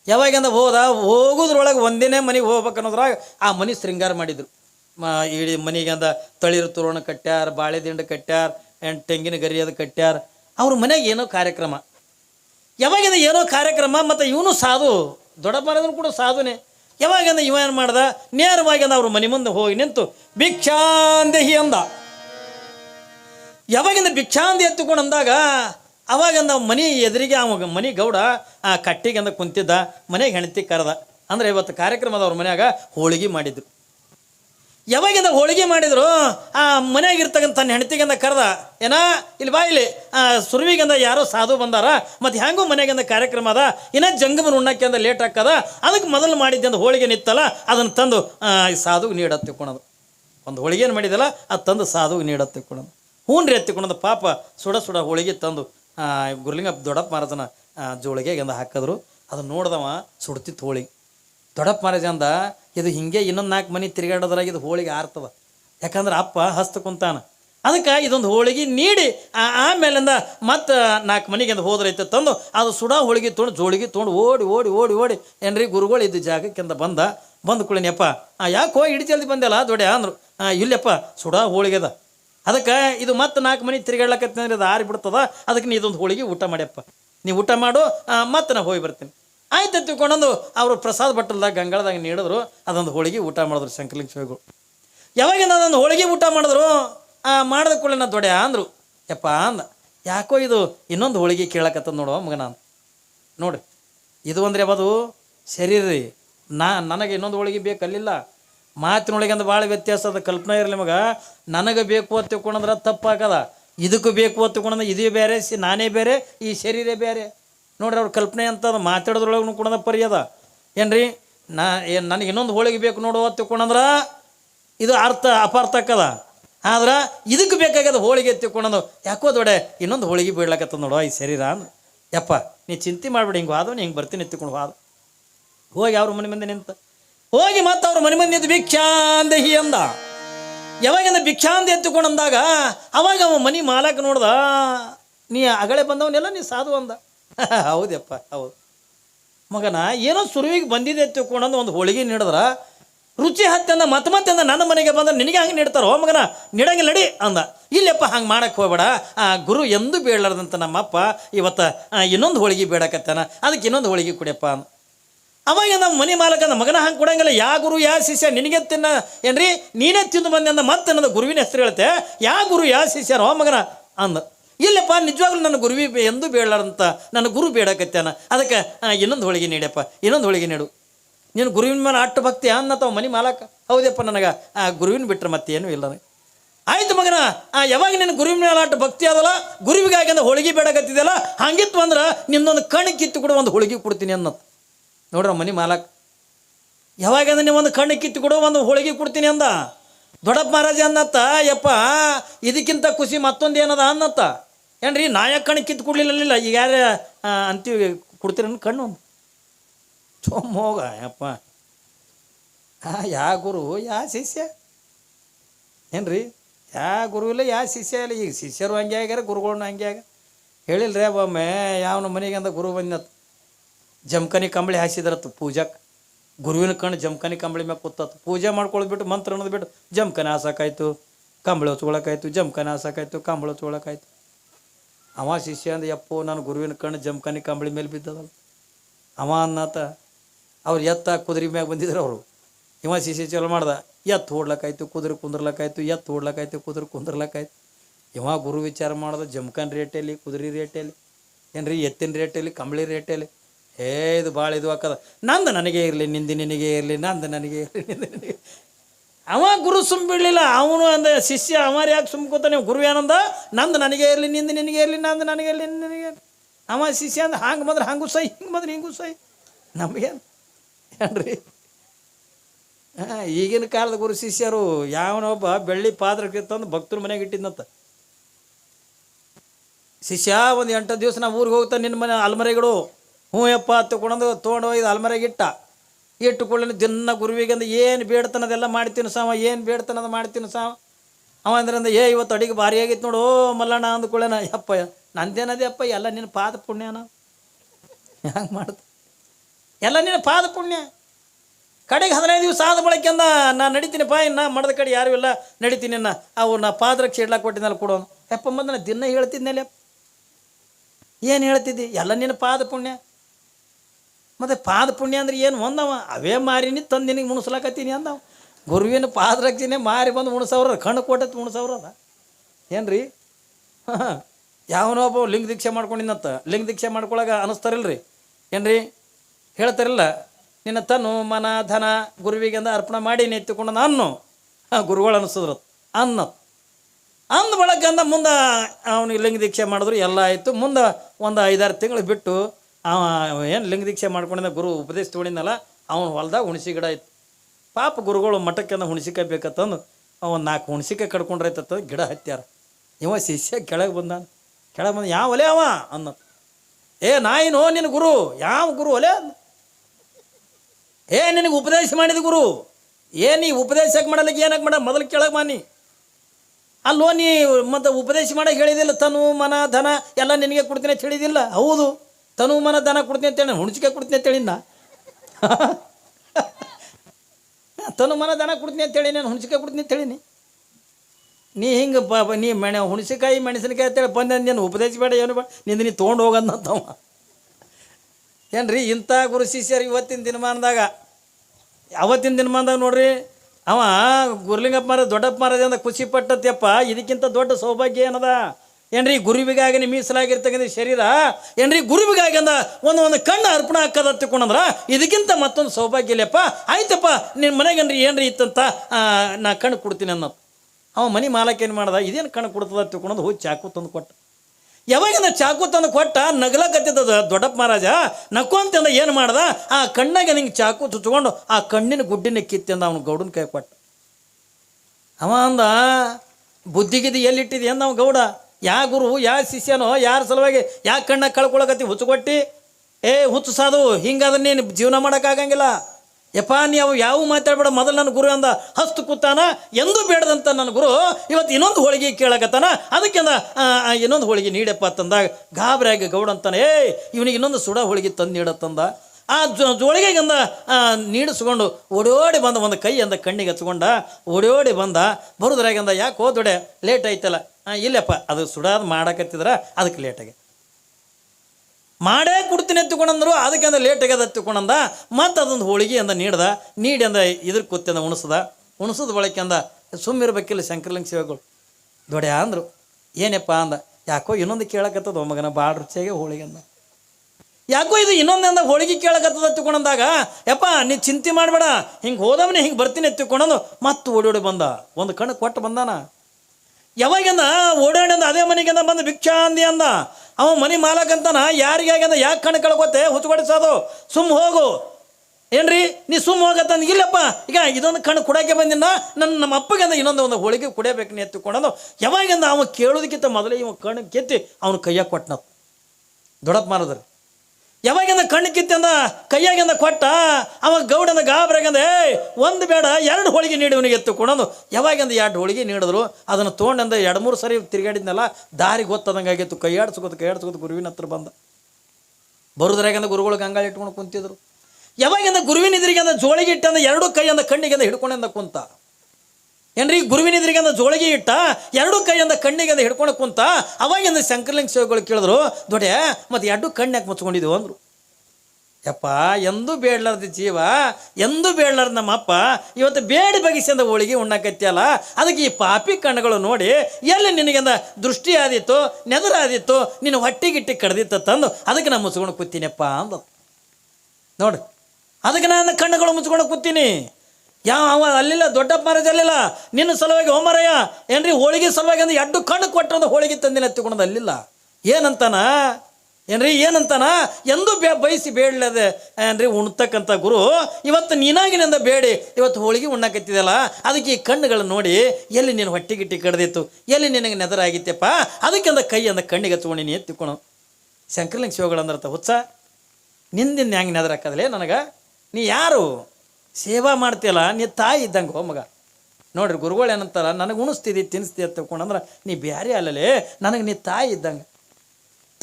Speaker 1: ಯಾವಾಗಿಂದ ಹೋದ, ಹೋಗೋದ್ರೊಳಗೆ ಒಂದಿನೇ ಮನೆಗೆ ಹೋಗ್ಬೇಕು ಅನ್ನೋದ್ರಾಗ ಆ ಮನೆ ಶೃಂಗಾರ ಮಾಡಿದರು. ಇಡೀ ಮನೆಗೆ ಅಂದ ತಳಿರು ತೋರಣ ಕಟ್ಟ್ಯಾರ, ಬಾಳೆ ದಿಂಡು ಕಟ್ಟ್ಯಾರ ಆ್ಯಂಡ್ ತೆಂಗಿನ ಗರಿ ಅದು ಕಟ್ಟ್ಯಾರ. ಅವ್ರ ಮನೆಗೆ ಏನೋ ಕಾರ್ಯಕ್ರಮ. ಯಾವಾಗಿಂದ ಏನೋ ಕಾರ್ಯಕ್ರಮ ಮತ್ತು ಇವನು ಸಾಧು ದೊಡ್ಡ ಮಹಾರಾಜನು ಕೂಡ ಸಾಧುನೇ. ಯಾವಾಗಿಂದ ಇವ ಏನು ಮಾಡ್ದ? ನೇರವಾಗಿ ಅಂದ ಅವ್ರ ಮನೆ ಮುಂದೆ ಹೋಗಿ ನಿಂತು ಭಿಕ್ಷಾಂದೇಹಿ ಅಂದ. ಯಾವಾಗಿಂದ ಭಿಕ್ಷಾಂದಿ ಎತ್ತುಕೊಂಡು ಅಂದಾಗ, ಅವಾಗಂದ ಮನೆ ಎದುರಿಗೆ, ಅವಾಗ ಮನೆ ಗೌಡ ಆ ಕಟ್ಟಿಗೆ ಅಂದ ಕುಂತಿದ್ದ, ಮನೆಗೆ ಹೆಣತಿ ಕರೆದ. ಅಂದ್ರೆ ಇವತ್ತು ಕಾರ್ಯಕ್ರಮದ ಅವ್ರ ಮನ್ಯಾಗ ಹೋಳಿಗೆ ಮಾಡಿದ್ರು. ಯಾವಾಗಿಂದ ಹೋಳಿಗೆ ಮಾಡಿದ್ರು ಆ ಮನೆಯಾಗಿರ್ತಕ್ಕಂಥ ತನ್ನ ಹೆಂಡತಿಗಿಂದ ಕರೆದ ಏನ ಇಲ್ಲಿ ಬಾ ಇಲ್ಲಿ ಸುರುವಿಗಿಂದ ಯಾರೋ ಸಾಧು ಬಂದಾರ ಮತ್ತು ಹ್ಯಾಂಗೋ ಮನೆಗಿಂದ ಕಾರ್ಯಕ್ರಮ ಅದ ಇನ್ನ ಜಂಗಮನ ಉಣ್ಣಕ್ಕೆ ಲೇಟ್ ಹಾಕದ ಅದಕ್ಕೆ ಮೊದಲು ಮಾಡಿದ್ದಂದು ಹೋಳಿಗೆ ನಿತ್ತಲ್ಲ ಅದನ್ನು ತಂದು ಈ ಸಾಧುಗೆ ನೀಡತ್ತೆ ಕೊಣದು ಒಂದು ಹೋಳಿಗೆಯನ್ನು ಮಾಡಿದಲ್ಲ ಅದು ತಂದು ಸಾಧುಗೆ ನೀಡತ್ತೆ ರೀ ಎತ್ತಿಕೊಳ್ಳೋದು ಪಾಪ ಸುಡ ಸುಡ ಹೋಳಿಗೆ ತಂದು ಗುರ್ಲಿಂಗಪ್ಪ ದೊಡಪ್ಪ ಮಹಾರಾಜನ ಆ, ಜೋಳಿಗೆಗಿಂದ ಹಾಕಿದ್ರು ಅದನ್ನು ನೋಡ್ದವ ಸುಡ್ತಿತ್ತು ಹೋಳಿಗೆ. ದೊಡ್ಡಪ್ಪ ಮಹಾರಾಜ ಅಂದ ಇದು ಹಿಂಗೆ ಇನ್ನೊಂದು ನಾಲ್ಕು ಮನೆ ತಿರುಗಾಡೋದ್ರಾಗ ಇದು ಹೋಳಿಗೆ ಆರ್ತದ. ಯಾಕಂದ್ರೆ ಅಪ್ಪ ಹಸ್ತು ಕುಂತಾನ. ಅದಕ್ಕೆ ಇದೊಂದು ಹೋಳಿಗೆ ನೀಡಿ ಆಮೇಲಿಂದ ಮತ್ತೆ ನಾಲ್ಕು ಮನೆಗೆ ಅದು ಹೋದ್ರೈತೆ ತಂದು, ಅದು ಸುಡಾ ಹೋಳಿಗೆ ತೊಗೊಂಡು ಜೋಳಿಗೆ ತೊಗೊಂಡು ಓಡಿ ಓಡಿ ಓಡಿ ಓಡಿ. ಏನ್ರಿ ಗುರುಗಳು ಇದ್ದ ಜಾಗಕ್ಕಿಂತ ಬಂದ, ಬಂದು ಆ ಯಾಕೆ ಹೋಗಿ ಇಡಿ ಜಲ್ದಿ ಬಂದಲ್ಲ ದೊಡ್ಡ? ಅಂದರು. ಇಲ್ಲಪ್ಪ, ಸುಡಾ ಹೋಳಿಗೆ ಅದ. ಅದಕ್ಕೆ ಇದು ಮತ್ತೆ ನಾಲ್ಕು ಮನೆ ತಿರುಗಾಡ್ಲಕ್ಕಂದ್ರೆ ಅದು ಆರಿ ಬಿಡ್ತದ ಅದಕ್ಕೆ ನೀ ಇದೊಂದು ಹೋಳಿಗೆ ಊಟ ಮಾಡ್ಯಪ್ಪ ನೀವು ಊಟ ಮಾಡು ಮತ್ತೆ ನಾ ಹೋಗಿ ಬರ್ತೀನಿ. ಆಯ್ತು ತಿಳ್ಕೊಂಡು ಅವರು ಪ್ರಸಾದ ಬಟ್ಟಲ್ದಾಗ, ಗಂಗಾಳದಾಗ ನೀಡಿದ್ರು. ಅದೊಂದು ಹೋಳಿಗೆ ಊಟ ಮಾಡಿದ್ರು ಶಂಕರಲಿಂಗ ಸ್ವಾಮಿಗಳು. ಯಾವಾಗಿಂದ ಅದೊಂದು ಹೋಳಿಗೆ ಊಟ ಮಾಡಿದ್ರು? ಆ, ಮಾಡಿದ ಕೂಡಲೇ ನಾ ದೊಡ್ಡ ಅಂದರು. ಯಪ್ಪ ಅಂದ. ಯಾಕೋ ಇದು ಇನ್ನೊಂದು ಹೋಳಿಗೆ ಕೇಳಕತ್ತದ ನೋಡುವ ಮಗನ ಅಂದ ನೋಡ್ರಿ ಇದು ಅಂದ್ರೆ ಯಾವುದು? ಶರೀರ ರೀ. ನಾ, ನನಗೆ ಇನ್ನೊಂದು ಹೋಳಿಗೆ ಬೇಕಲ್ಲಿಲ್ಲ ಮಾತಿನೊಳಗೆ ಅಂದ್ರೆ ಭಾಳ ವ್ಯತ್ಯಾಸ ಅದ, ಕಲ್ಪನೆ ಇರಲಿ ಮಗ. ನನಗೆ ಬೇಕು ಅಂತ ತಿಳ್ಕೊಂಡಂದ್ರೆ ತಪ್ಪಾಗದ. ಇದಕ್ಕೂ ಬೇಕು ಅಂತ ತಿಳ್ಕೊಂಡ್ರೆ ಇದೇ ಬೇರೆ ನಾನೇ ಬೇರೆ, ಈ ಶರೀರ ಬೇರೆ. ನೋಡ್ರಿ ಅವ್ರ ಕಲ್ಪನೆ ಅಂತ ಮಾತಾಡೋದ್ರೊಳಗೂ ಕೂಡ ಪರಿ ಅದ. ಏನ್ರಿ? ನಾ ಏನು ನನಗೆ ಇನ್ನೊಂದು ಹೋಳಿಗೆ ಬೇಕು ನೋಡು ತಿಳ್ಕೊಂಡಂದ್ರೆ ಇದು ಅರ್ಥ, ಅಪಾರ್ಥ ಆಕದ ಆದ್ರೆ ಇದಕ್ಕೆ ಬೇಕಾಗ್ಯದ ಹೋಳಿಗೆ ತಿಳ್ಕೊಂಡಂದು ಯಾಕೋ ದೊಡೆ ಇನ್ನೊಂದು ಹೋಳಿಗೆ ಬೀಳ್ಲಕತ್ತದ ನೋಡು, ಈ ಶರೀರ ಅಂದ್ರೆ ಯಪ್ಪ, ನೀ ಚಿಂತೆ ಮಾಡ್ಬಿಡಿ, ಹಿಂಗೆ ವಾದವ್ ಹಿಂಗೆ ಬರ್ತೀನಿ ಎತ್ತಿಕೊಂಡು ಹಾದು. ಹೋಗಿ ಅವ್ರ ಮನೆ ಮುಂದೆ ನಿಂತ. ಹೋಗಿ ಮತ್ತೆ ಅವ್ರ ಮನೆ ಮುಂದೆ ನಿಂತು ಭಿಕ್ಷಾಂದಹಿ ಅಂದ. ಯಾವಾಗಿಂದ ಭಿಕ್ಷಾಂದ ಎತ್ತಿಕೊಂಡಂದಾಗ ಅವಾಗ ಅವ ಮನೆ ಮಾಲಕ ನೋಡ್ದ, ನೀ ಅಗಳೆ ಬಂದವನೆಲ್ಲ ನೀ ಸಾಧು ಅಂದ. ಹೌದಪ್ಪ, ಹೌದು. ಮಗನ, ಏನೋ ಸುರುವಿಗೆ ಬಂದಿದೆ ತಿಳ್ಕೊಂಡಂದು ಒಂದು ಹೋಳಿಗೆ ನೀಡಿದ್ರ, ರುಚಿ ಹತ್ತಂದ ಮತ್ತೆ ಮತ್ತೆ ಅಂದ, ನನ್ನ ಮನೆಗೆ ಬಂದ್ರೆ ನಿನಗೆ ಹಂಗೆ ನೀಡ್ತಾರೋ? ಮಗನ, ನೀಡಂಗೆ ನಡಿ ಅಂದ. ಇಲ್ಲಪ್ಪ, ಹಂಗೆ ಮಾಡಕ್ಕೆ ಹೋಗ್ಬೇಡ. ಆ, ಗುರು ಎಂದೂ ಬೇಡಲಾರ್ದಂತ ನಮ್ಮಪ್ಪ ಇವತ್ತು ಇನ್ನೊಂದು ಹೋಳಿಗೆ ಬೇಡಕತ್ತಾನ. ಅದಕ್ಕೆ ಇನ್ನೊಂದು ಹೋಳಿಗೆ ಕುಡಿಯಪ್ಪ ಅಂದ. ಅವಾಗ ನಮ್ಮ ಮನೆ ಮಾಲಕ ಅಂದ, ಮಗನ ಹಂಗೆ ಕೊಡಂಗಿಲ್ಲ, ಯಾ ಗುರು, ಯಾ ಶಿಷ್ಯ, ನಿನಗೆ ತಿನ್ನ, ಏನ್ರಿ? ನೀನೇ ತಿಂದು ಬಂದೆ ಅಂದ ಮತ್ತೆ ಅನ್ನೋದು ಗುರುವಿನ ಹೆಸರು ಹೇಳ್ತೆ, ಯಾ ಗುರು, ಯಾ ಶಿಷ್ಯರೋ? ಮಗನ, ಅಂದ. ಇಲ್ಲಪ್ಪ, ನಿಜವಾಗ್ಲೂ ನನ್ನ ಗುರುವಿ ಎಂದು ಬೇಡಲಾರಂತ ನನ್ನ ಗುರು ಬೇಡಕತ್ಯಾನ? ಅದಕ್ಕೆ ಇನ್ನೊಂದು ಹೋಳಿಗೆ ನೀಡಪ್ಪ, ಇನ್ನೊಂದು ಹೋಳಿಗೆ ನೀಡು. ನೀನು ಗುರುವಿನ ಮೇಲೆ ಅಟ್ಟು ಭಕ್ತಿ ಅನ್ನತ್ತವ ಮನೆ ಮಾಲಕ. ಹೌದಪ್ಪ, ನನಗೆ ಆ ಗುರುವಿನ ಬಿಟ್ಟರೆ ಮತ್ತೇನು ಇಲ್ಲ ನನಗೆ. ಆಯ್ತು ಮಗನ ಯಾವಾಗ ನಿನ್ನ ಗುರುವಿನ ಮೇಲೆ ಅಟ್ಟು ಭಕ್ತಿ ಅದಲ್ಲ? ಗುರುವಿಗಾಗಿ ಆಗಿಂದ ಹೋಳಿಗೆ ಬೇಡಕತ್ತಿದೆಯಲ್ಲ? ಹಂಗಿತ್ತು ಅಂದ್ರೆ ನಿನ್ನೊಂದು ಕಣ್ಣು ಕಿತ್ತು ಕೂಡ, ಒಂದು ಹೋಳಿಗೆ ಕೊಡ್ತೀನಿ ಅನ್ನತ್ ನೋಡ್ರ ಮನೆ ಮಾಲಕ. ಯಾವಾಗ ಅಂದ್ರೆ ನೀವು ಒಂದು ಕಣ್ಣು ಕಿತ್ತು ಕೂಡ, ಒಂದು ಹೋಳಿಗೆ ಕೊಡ್ತೀನಿ ಅಂದ. ದೊಡ್ಡಪ್ಪ ಮಹಾರಾಜ ಅನ್ನತ್ತ ಯಪ್ಪ ಇದಕ್ಕಿಂತ ಖುಷಿ ಮತ್ತೊಂದು ಏನದ ಅನ್ನತ್ತ? ಏನ್ರಿ, ನಾಯಕ್ ಕಣ್ಣು ಕಿತ್ತು ಕೊಡ್ಲಿಲ್ಲ ಈಗ ಯಾರು ಅಂತೀವಿ, ಕೊಡ್ತೀರ ಕಣ್ಣು ಚೊಮ್ಮೋಗ ಯಪ್ಪ. ಯಾ ಗುರು, ಯಾ ಶಿಷ್ಯ? ಏನ್ರಿ, ಯಾ ಗುರು ಇಲ್ಲ, ಯಾ ಶಿಷ್ಯ ಇಲ್ಲ? ಈಗ ಶಿಷ್ಯರು ಹಂಗೆ ಆಗ್ಯಾರ ಗುರುಗಳನ್ನ ಹಂಗೆ ಆಗ ಹೇಳಿಲ್ರಿ ಒಮ್ಮೆ ಯಾವನ ಮನೆಗೆ ಅಂದ ಗುರು ಬಂದತ್ ಜಮ್ಕನಿ ಕಂಬಳಿ ಹಾಸಿದ್ರತ್ತು ಪೂಜಾಕ್. ಗುರುವಿನ ಕಣ್ಣು ಜಮ್ಕನಿ ಕಂಬಳಿ ಮ್ಯಾಗ ಕೂತತ್ತು ಪೂಜೆ ಮಾಡ್ಕೊಳ್ಬಿಟ್ಟು ಮಂತ್ರ ಅನ್ನೋದು ಬಿಟ್ಟು ಜಮ್ಕನ ಹಾಸಕ್ಕಾಯ್ತು ಕಂಬಳಿ ಹೊಚ್ಕೊಳಕಾಯ್ತು ಜಮ್ಕನಿ ಹಾಸಕ್ಕಾಯ್ತು ಕಂಬಳಿ ಹೊಚ್ಕೊಳಕಾಯ್ತು ಅವ ಶಿಷ್ಯ ಅಂದ, ಯಪ್ಪೋ ನಾನು ಗುರುವಿನ ಕಣ್ಣು ಜಮ್ಕನಿ ಕಂಬಳಿ ಮೇಲೆ ಬಿದ್ದದಲ್ಲ. ಅವ ಅನ್ನತ, ಅವ್ರು ಎತ್ತ ಕುದುರೆ ಮ್ಯಾಗ ಬಂದಿದ್ರು ಅವರು. ಇವ ಶಿಷ್ಯ ಚಲೋ ಮಾಡ್ದ, ಎತ್ತು ಓಡ್ಲಕ್ಕಾಯ್ತು, ಕುದುರೆ ಕುಂದ್ರಲಕ್ಕಾಯ್ತು, ಎತ್ತು ಓಡ್ಲಕ್ಕಾಯ್ತು, ಕುದುರೆ ಕುಂದ್ರಲಕ್ಕಾಯ್ತು. ಇವ ಗುರು ವಿಚಾರ ಮಾಡ್ದ ಜಮ್ಕನ್ ರೇಟಲ್ಲಿ ಕುದುರೆ ರೇಟಲ್ಲಿ ಏನ್ರಿ ಎತ್ತಿನ ರೇಟಲ್ಲಿ ಕಂಬಳಿ ರೇಟಲ್ಲಿ ಹೇ, ಇದು ಭಾಳ ಇದು ಹಾಕದ ನಂದು ನನಗೆ ಇರಲಿ, ನಿಂದು ನಿನಗೆ ಇರಲಿ, ನಂದು ನನಗೆ ಇರಲಿ ಅವ ಗುರು ಸುಮ್ ಬಿಡಲಿಲ್ಲ, ಅವನು ಅಂದ, ಶಿಷ್ಯ, ಅವ ಯಾಕೆ ಸುಮ್ಕೋತಾನೆ ಗುರು ಏನಂದ ನಂದು ನನಗೆ ಇರಲಿ, ನಿಂದು ನಿನಗೆ ಇರಲಿ, ನಂದು ನನಗೆ ಇರಲಿ ನಿನಗೆ. ಅವ ಶಿಷ್ಯ ಅಂದ, ಹಂಗೆ ಬಂದ್ರೆ ಹಂಗೂ ಸೈ, ಹಿಂಗೆ ಬಂದ್ರೆ ಹಿಂಗೂ ಸೈ. ನಮಗೇನು ಏನ್ರಿ? ಹಾಂ ಈಗಿನ ಕಾಲದ ಗುರು ಶಿಷ್ಯರು ಯಾವನೊಬ್ಬ ಬೆಳ್ಳಿ ಪಾತ್ರಕ್ಕೆ ತಂದು ಭಕ್ತರ ಮನೆಗೆ ಇಟ್ಟಿದ್ನಂತ. ಶಿಷ್ಯ, ಒಂದು ಎಂಟು ದಿವಸ ನಾವು ಊರಿಗೆ ಹೋಗ್ತಾ ನಿನ್ನ ಮನೆ ಅಲ್ಮರೆಗಳು, ಹ್ಞೂ ಯಪ್ಪ ತಗೊಂಡು ತೊಗೊಂಡು ಹೋಗಿ ಅಲ್ಮರೆಗೆ ಇಟ್ಟ. ಇಟ್ಟು ಕೂಡಲೇ ದಿನ ಗುರುವಿಗೆ ಅಂದ್ರೆ ಏನು ಬೇಡ್ತಾನದೆಲ್ಲ ಮಾಡ್ತೀನಿ ಸಾವ, ಏನು ಬೇಡ್ತಾನದ ಮಾಡ್ತೀನಿ ಸಾವ. ಅವ ಅಂದ್ರೆ ಅಂದ ಏ, ಇವತ್ತು ಅಡಿಗೆ ಭಾರಿ ಆಗಿತ್ತು ನೋಡು, ಮಲ್ಲಣ್ಣ ಅಂದ್ಕೊಳ್ಳೇನ ಯಪ್ಪ ನಂದೇನದೇ ಅಪ್ಪ, ಎಲ್ಲ ನಿನ್ನ ಪಾದ ಪುಣ್ಯನ? ಹ್ಯಾಂಗೆ ಮಾಡ್ತ? ಎಲ್ಲ ನಿನ್ನ ಪಾದ ಪುಣ್ಯ. ಕಡೆಗೆ ಹದಿನೈದು ದಿವಸ ಆದ ಬಳಕೆಂದ ನಾನು ನಡಿತೀನಿ ಪಾ, ಇನ್ನ ಮಡದ ಕಡೆ ಯಾರು ಇಲ್ಲ, ನಡಿತೀನಿ ನಿನ್ನ ಅವು ನಾ ಪಾದರಕ್ಷೆ ಇಡ್ಲಾಕ್ ಕೊಟ್ಟಿದ್ದಲ್ಲ ಕೊಡೋನು ಯಪ್ಪ ಬಂದ ನಾನು ದಿನ ಹೇಳ್ತಿದ್ನಲ್ಲ ಏನು ಹೇಳ್ತಿದ್ದಿ? ಎಲ್ಲ ನಿನ್ನ ಪಾದ ಪುಣ್ಯ. ಮತ್ತು ಪಾದ ಪುಣ್ಯ ಅಂದ್ರೆ ಏನು ಒಂದವ? ಅವೇ ಮಾರಿನಿ ತಂದು ನಿನಗೆ ಮುಣಿಸ್ಲಾಕತ್ತೀನಿ ಅಂದವ. ಗುರುವಿನ ಪಾದರಕ್ಷಣೆ ಮಾರಿ ಬಂದು ಮುಣಿಸವ್ರ ಕಣ್ಣು ಕೊಟ್ಟತ್ ಅದ ಏನು ರೀ ಯಾವನೋ ಒಬ್ಬ ಲಿಂಗ ದೀಕ್ಷೆ ಮಾಡ್ಕೊಂಡಿನಂತ ಲಿಂಗ ದೀಕ್ಷೆ ಮಾಡ್ಕೊಳಗ ಅನಿಸ್ತಾರಿಲ್ರಿ. ಏನ್ರಿ? ಹೇಳ್ತಾರಿಲ್ಲ, ನಿನ್ನ ತನು, ಮನ, ಧನ ಗುರುವಿಗೆ ಅಂದ ಅರ್ಪಣೆ ಮಾಡಿ ಎತ್ತಿಕೊಂಡು ಅನ್ನು. ಹಾಂ, ಗುರುಗಳು ಅನಿಸಿದ್ರು ಅನ್ನ ಅಂದ ಬಳಕ ಅಂದ ಮುಂದೆ ಅವನಿಗೆ ಲಿಂಗ ದೀಕ್ಷೆ ಮಾಡಿದ್ರು, ಎಲ್ಲ ಆಯಿತು. ಮುಂದೆ ಒಂದು ಐದಾರು ತಿಂಗಳು ಬಿಟ್ಟು ಅವ ಏನು ಲಿಂಗ ದೀಕ್ಷೆ ಮಾಡ್ಕೊಂಡಿದ್ದ ಗುರು ಉಪದೇಶ ತೊಗೊಂಡಿದ್ನಲ್ಲ, ಅವನ ಹೊಲ್ದಾಗ ಹುಣಸಿ ಗಿಡ ಇತ್ತು ಪಾಪ ಗುರುಗಳು ಮಠಕ್ಕೆ ಅಂದ ಹುಣಸಿಕಾಯಿ ಬೇಕತ್ತಂದು ಒಂದು ನಾಲ್ಕು ಹುಣಸಿಕಾಯಿ ಕಡ್ಕೊಂಡ್ರೈತತ್ತ ಗಿಡ ಹತ್ಯಾರ. ಇವ ಶಿಷ್ಯ ಕೆಳಗೆ ಬಂದ ಕೆಳಗೆ ಬಂದ, ಯಾವ ಒಲೆ ಅವ? ಅನ್ನ ಏ ನಾಯಿನೋ ನಿನ್ನ ಗುರು, ಯಾವ ಗುರು ಒಲೆ? ಏ ನಿನಗೆ ಉಪದೇಶ ಮಾಡಿದ ಗುರು, ಏ ನೀ ಉಪದೇಶಕ್ಕೆ ಮಾಡಲಿಕ್ಕೆ ಏನಕ್ಕೆ ಮಾಡ, ಮೊದಲು ಕೆಳಗೆ ಮಾನಿ ಅಲ್ಲೋ, ನೀ ಮತ್ತು ಉಪದೇಶ ಮಾಡಕ್ಕೆ ಹೇಳಿದಿಲ್ಲ, ತನು, ಮನ, ಧನ ಎಲ್ಲ ನಿನಗೆ ಕೊಡ್ತೀನಿ ತಿಳಿದಿಲ್ಲ ಹೌದು. ತನು ಮನ ದನ ಕೊಡ್ತೀನಿ ಅಂತ ಹೇಳಿ ಹುಣಸಿಕೆ ಕೊಡ್ತೀನಿ ಅಂತ ನಾ ತನು ಮನ ದನ ಕೊಡ್ತೀನಿ ಅಂತ ಹೇಳಿ ನಾನು ಹುಣಸಿಕಾಯಿ ಕೊಡ್ತೀನಿ ಅಂತ ಹೇಳಿನಿ. ನೀ ಹಿಂಗೆ ಬ ನೀ ಮೆಣ, ಹುಣಸಿಕಾಯಿ, ಮೆಣಸಿನಕಾಯಿ ಅಂತೇಳಿ ಬಂದೆ ನೀನು ಉಪದೇಶ ಬೇಡ ಏನು ಬೇಡ ನಿಂದು ನೀ ತೊಗೊಂಡು ಹೋಗಂದಂತವ ಏನು ರೀ ಇಂಥ ಗುರು ಶಿಷ್ಯರು ಇವತ್ತಿನ ದಿನಮಾನದಾಗ, ಅವತ್ತಿನ ದಿನಮಾನದಾಗ ನೋಡ್ರಿ, ಅವ ಗುರ್ಲಿಂಗಪ್ಪ ಮಾರ ದೊಡ್ಡಪ್ಪ ಮಾರದ ಅಂದ ಖುಷಿ ಪಟ್ಟತ್ಯಪ್ಪ ಇದಕ್ಕಿಂತ ದೊಡ್ಡ ಸೌಭಾಗ್ಯ ಏನದ? ಏನ್ರಿ ಗುರುವಿಗಾಗಿ ಮೀಸಲಾಗಿರ್ತಕ್ಕಂಥ ಶರೀರ? ಏನ್ರಿ ಗುರುವಿಗಾಗಿ ಅಂದ ಒಂದು ಒಂದು ಕಣ್ಣು ಅರ್ಪಣೆ ಹಾಕದ ತಿಳ್ಕೊಂಡಂದ್ರ ಇದಕ್ಕಿಂತ ಮತ್ತೊಂದು ಸೌಭಾಗ್ಯ ಇಲ್ಲಪ್ಪ ಆಯ್ತಪ್ಪ ನಿನ್ನ ಮನೆಗೇನ್ರಿ ಏನ್ರಿ ಇತ್ತಂತ? ನಾ ಕಣ್ಣು ಕೊಡ್ತೀನಿ ಅನ್ನೋ ಅವ ಮನೆ ಏನು ಮಾಡ್ದ? ಇದೇನು ಕಣ್ಣು ಕೊಡ್ತದ ತಿಳ್ಕೊಂಡು ಹೋಗಿ ಚಾಕು ತಂದು ಕೊಟ್ಟ. ಯಾವಾಗಿಂದ ಚಾಕು ತಂದು ಕೊಟ್ಟ? ನಗಲಕತ್ತಿದ್ದ ದೊಡ್ಡಪ್ಪ ಮಹಾರಾಜ ನಕ್ಕೊಂತಂದ ಏನು ಮಾಡ್ದ? ಆ ಕಣ್ಣಾಗೆ ನಿಂಗೆ ಚಾಕು ಚುಚ್ಕೊಂಡು ಆ ಕಣ್ಣಿನ ಗುಡ್ಡಿನ ಕಿತ್ತಂದ ಅವನು ಗೌಡನ ಕೈ ಕೊಟ್ಟ. ಅವ ಅಂದ, ಬುದ್ಧಿಗಿದ್ದು ಎಲ್ಲಿಟ್ಟಿದೆ ಅಂದ ಅವ ಗೌಡ. ಯಾ ಗುರು, ಯಾ ಶಿಷ್ಯನೋ, ಯಾರ ಸಲುವಾಗಿ, ಯಾ ಕಣ್ಣ ಕಳ್ಕೊಳಕತ್ತಿ ಹುಚ್ಚು ಕೊಟ್ಟು ಏ, ಹುಚ್ಚು ಸಾಧು ಅದನ್ನ ನೀನು ಜೀವನ ಮಾಡೋಕ್ಕಾಗಂಗಿಲ್ಲ. ಯಪ್ಪ ನೀವು ಯಾವ ಮಾತಾಡ್ಬೇಡ, ಮೊದಲು ನನ್ನ ಗುರು ಅಂದ, ಹಸ್ತು ಕೂತಾನ, ಎಂದೂ ಬೇಡದಂತ ನನ್ನ ಗುರು, ಇವತ್ತು ಇನ್ನೊಂದು ಹೋಳಿಗೆ ಕೇಳಕತ್ತಾನ, ಅದಕ್ಕೆ ಅಂದ ಇನ್ನೊಂದು ಹೋಳಿಗೆ ನೀಡಪ್ಪ ತಂದಾಗ ಗಾಬರಿಯಾಗಿ ಗೌಡ ಅಂತಾನೆ, ಏಯ್, ಇವನಿಗೆ ಇನ್ನೊಂದು ಸುಡ ಹೋಳಿಗೆ ತಂದು ನೀಡತ್ತಂದ ಆ ಜೋಳಿಗೆಗಂದ ನೀಡಿಸ್ಕೊಂಡು ಓಡೋಡಿ ಬಂದ ಒಂದು ಕೈ ಅಂದ ಕಣ್ಣಿಗೆ ಹಚ್ಕೊಂಡ ಓಡೋಡಿ ಬಂದ ಬರುದ್ರಾಗಂದ ಯಾಕೆ ಹೋದೊಡೆ ಲೇಟ್ ಆಯ್ತಲ್ಲ. ಇಲ್ಲಪ್ಪ, ಅದು ಸುಡಾದು ಮಾಡಕತ್ತಿದ್ರ ಅದಕ್ಕೆ ಲೇಟಾಗಿ ಮಾಡೇ ಕೊಡ್ತೀನಿ ಎತ್ತುಕೊಂಡಂದ್ರು, ಅದಕ್ಕೆ ಅಂದ ಲೇಟ್ ಆಗ್ಯದ ಎತ್ತುಕೊಂಡಂದ, ಮತ್ತು ಅದೊಂದು ಹೋಳಿಗೆ ಅಂದ ನೀಡ್ದ, ನೀಡಿ ಅಂದ ಇದ್ರ ಕೂತ್ಯಂದ ಉಣಿಸ್ದ. ಉಣಿಸದ ಬಳಕೆ ಅಂದ, ಸುಮ್ಮಿರ್ಬೇಕಿಲ್ಲ ಶಂಕರಲಿಂಗ ಸೇವೆಗಳು ದೊಡ್ಯ ಅಂದರು ಏನಪ್ಪ ಅಂದ, ಯಾಕೋ ಇನ್ನೊಂದು ಕೇಳಕತ್ತದ ಮಗನ ಭಾಳ ರುಚಿಯಾಗಿ ಹೋಳಿಗೆ ಅಂದ. ಯಾಕೋ ಇದು ಇನ್ನೊಂದಿಂದ ಹೋಳಿಗೆ ಕೇಳಕತ್ತದ ಎತ್ತುಕೊಂಡಂದಾಗ ಯಪ್ಪ, ನೀ ಚಿಂತೆ ಮಾಡಬೇಡ, ಹಿಂಗೆ ಹೋದವನೇ ಹಿಂಗೆ ಬರ್ತೀನಿ ಎತ್ತುಕೊಂಡಂದು ಮತ್ತು ಓಡೋಡಿ ಬಂದ. ಒಂದು ಕಣ್ಣು ಕೊಟ್ಟು ಬಂದಾನ. ಯಾವಾಗಿಂದ ಓಡಾಡಿಂದ ಅದೇ ಮನೆಗಿಂದ ಬಂದು ಭಿಕ್ಷಾ ಅಂದಿ. ಅಂದ ಅವ ಮನೆ ಮಾಲಕಂತಾನ ಯಾರಿಗಾಗಿಂದ ಯಾಕೆ ಕಣ್ಣು ಕಳ್ಕೊತೆ ಹುಚ್ಚುಗೊಡಿಸೋದು ಸುಮ್ಮ ಹೋಗು. ಏನ್ರಿ? ನೀ ಸುಮ್ಮ ಹೋಗತ್ತಂದ ಇಲ್ಲಪ್ಪ, ಈಗ ಇದೊಂದು ಕಣ್ಣು ಕುಡಕ್ಕೆ ಬಂದಿನ ನನ್ನ ನಮ್ಮ ಅಪ್ಪಗಿಂದ ಇನ್ನೊಂದು ಒಂದು ಹೋಳಿಗೆ ಕುಡಿಯಬೇಕು ನೀ ಎತ್ತುಕೊಂಡನು ಯಾವಾಗಿಂದ ಅವ ಕೇಳೋದಕ್ಕಿಂತ ಮೊದಲೇ ಇವ ಕಣ್ಣು ಕೆತ್ತಿ ಅವನು ಕೈಯಾಗ ಕೊಟ್ಟನ ದೊಡ್ಡಪ್ಪ ಮಾರದ್ರಿ. ಯಾವಾಗಿಂದ ಕಣ್ಣು ಕಿತ್ತಂದ ಕೈಯಾಗಿಂದ ಕೊಟ್ಟ? ಅವ ಗೌಡನ ಗಾಬರಾಗಂದ ಏ ಒಂದು ಬೇಡ, ಎರಡು ಹೋಳಿಗೆ ನೀಡುವನಿಗೆ ಎತ್ತು ಕೊಡೋದು ಯಾವಾಗಿಂದ ಎರಡು ಹೋಳಿಗೆ ನೀಡಿದ್ರು, ಅದನ್ನು ತೊಗೊಂಡಂದ ಎರಡು ಮೂರು ಸರಿ ತಿರುಗಾಡಿದ್ನಲ್ಲ ದಾರಿ ಗೊತ್ತದಂಗೆ ಆಗಿತ್ತು. ಕೈ ಆಡ್ಸ್ಕೋದು ಕೈ ಆಡ್ಸ್ಕೋದು ಗುರುವಿನ ಹತ್ರ ಬಂದ. ಬರುದ್ರಾಗಂದ ಗುರುಗಳು ಗಂಗಾಳ ಇಟ್ಕೊಂಡು ಕುಂತಿದ್ರು. ಯಾವಾಗಿಂದ ಗುರುವಿನ ಎದುರಿಗೆ ಅಂದ ಜೋಳಿಗೆ ಇಟ್ಟಂದ, ಎರಡು ಕೈಯಿಂದ ಕಣ್ಣಿಗೆ ಹಿಡ್ಕೊಂಡಂದ ಕುಂತ. ಏನ್ರಿ ಗುರುವಿನ ಎದುರಿಗೆ ಅಂದ ಜೋಳಿಗೆ ಇಟ್ಟ, ಎರಡು ಕೈಯಿಂದ ಕಣ್ಣಿಗೆ ಅಂದ ಹಿಡ್ಕೊಂಡು ಕುಂತ ಅವಾಗಿಂದ ಶಂಕರಲಿಂಗ ಸೇವೆಗಳು ಕೇಳಿದ್ರು ದೊಡೆ ಮತ್ತೆ ಎರಡು ಕಣ್ಣಾಕೆ ಮುಚ್ಕೊಂಡಿದ್ವು ಅಂದ್ರು. ಯಪ್ಪ, ಎಂದೂ ಬೇಡ್ಲಾರ್ದ ಜೀವ, ಎಂದೂ ಬೇಡ್ಲಾರ್ದ ನಮ್ಮಪ್ಪ, ಇವತ್ತು ಬೇಡಿ ಬಗೆಸಿಂದ ಹೋಳಿಗೆ ಉಣ್ಣಾಕತ್ಯಲ್ಲ, ಅದಕ್ಕೆ ಈ ಪಾಪಿ ಕಣ್ಣುಗಳು ನೋಡಿ, ಎಲ್ಲಿ ನಿನಗೆಂದ ದೃಷ್ಟಿ ಆದಿತ್ತು ನೆದರಾದಿತ್ತು ನಿನ್ನ ಹೊಟ್ಟಿಗಿಟ್ಟಿ ಕಡ್ದಿತ್ತ ತಂದು, ಅದಕ್ಕೆ ನಾನು ಮುಚ್ಕೊಂಡು ಕೂತೀನಪ್ಪ ಅಂದ ನೋಡಿ, ಅದಕ್ಕೆ ನಾನು ಕಣ್ಣುಗಳು ಮುಚ್ಕೊಂಡು ಕೂತೀನಿ. ಯಾವ ಅವ ಅಲ್ಲಿಲ್ಲ, ದೊಡ್ಡಪ್ಪ ಮಹಾರಾಜ ಅಲ್ಲಿಲ್ಲ. ನಿನ್ನ ಸಲುವಾಗಿ ಹೋಮರಯ್ಯ, ಏನ್ರಿ, ಹೋಳಿಗೆ ಸಲುವಾಗಿ ಅಂದ್ರೆ ಎಡ್ಡು ಕಣ್ಣು ಕೊಟ್ಟರೆ ಹೋಳಿಗೆ ತಂದಿನ ತಗೊಂಡು ಅಲ್ಲಿಲ್ಲ. ಏನಂತಾನ? ಏನ್ರಿ, ಏನಂತಾನ? ಎಂದು ಬೇ, ಬಯಸಿ ಬೇಡಲದೆ, ಏನ್ರಿ, ಉಣ್ತಕ್ಕಂಥ ಗುರು. ಇವತ್ತು ನೀನಾಗಿನಿಂದ ಬೇಡಿ, ಇವತ್ತು ಹೋಳಿಗೆ ಉಣ್ಣಕತ್ತಿದೆಯಲ್ಲ, ಅದಕ್ಕೆ ಈ ಕಣ್ಣುಗಳನ್ನು ನೋಡಿ, ಎಲ್ಲಿ ನೀನು ಹೊಟ್ಟೆಗಿಟ್ಟಿ ಕಡ್ದಿತ್ತು, ಎಲ್ಲಿ ನಿನಗೆ ನೆದರಾಗಿತ್ತಪ್ಪ, ಅದಕ್ಕೆ ಅಂದ ಕೈ ಅಂದ ಕಣ್ಣಿಗೆ ನೀನು ಎತ್ತಿಕೊಳು ಶಂಕರಲಿಂಗ ಶಿವಗಳು ಅಂದ್ರತ, ಹುಚ್ಚ, ನಿಂದಿನ ಹೆಂಗೆ ನೆದರಾಕದಲೇ ನನಗೆ? ನೀ ಯಾರು? ಸೇವಾ ಮಾಡ್ತೀಯಲ್ಲ, ನೀ ತಾಯಿ ಇದ್ದಂಗೆ ಹೋ ಮಗ. ನೋಡ್ರಿ, ಗುರುಗಳು ಏನಂತಾರ, ನನಗೆ ಉಣಿಸ್ತಿದ್ದಿ ತಿನ್ನಿಸ್ತಿ ಅಂತ ನೀ ಬ್ಯಾರೆ ಅಲ್ಲಲೇ, ನನಗೆ ನೀ ತಾಯಿ ಇದ್ದಂಗೆ.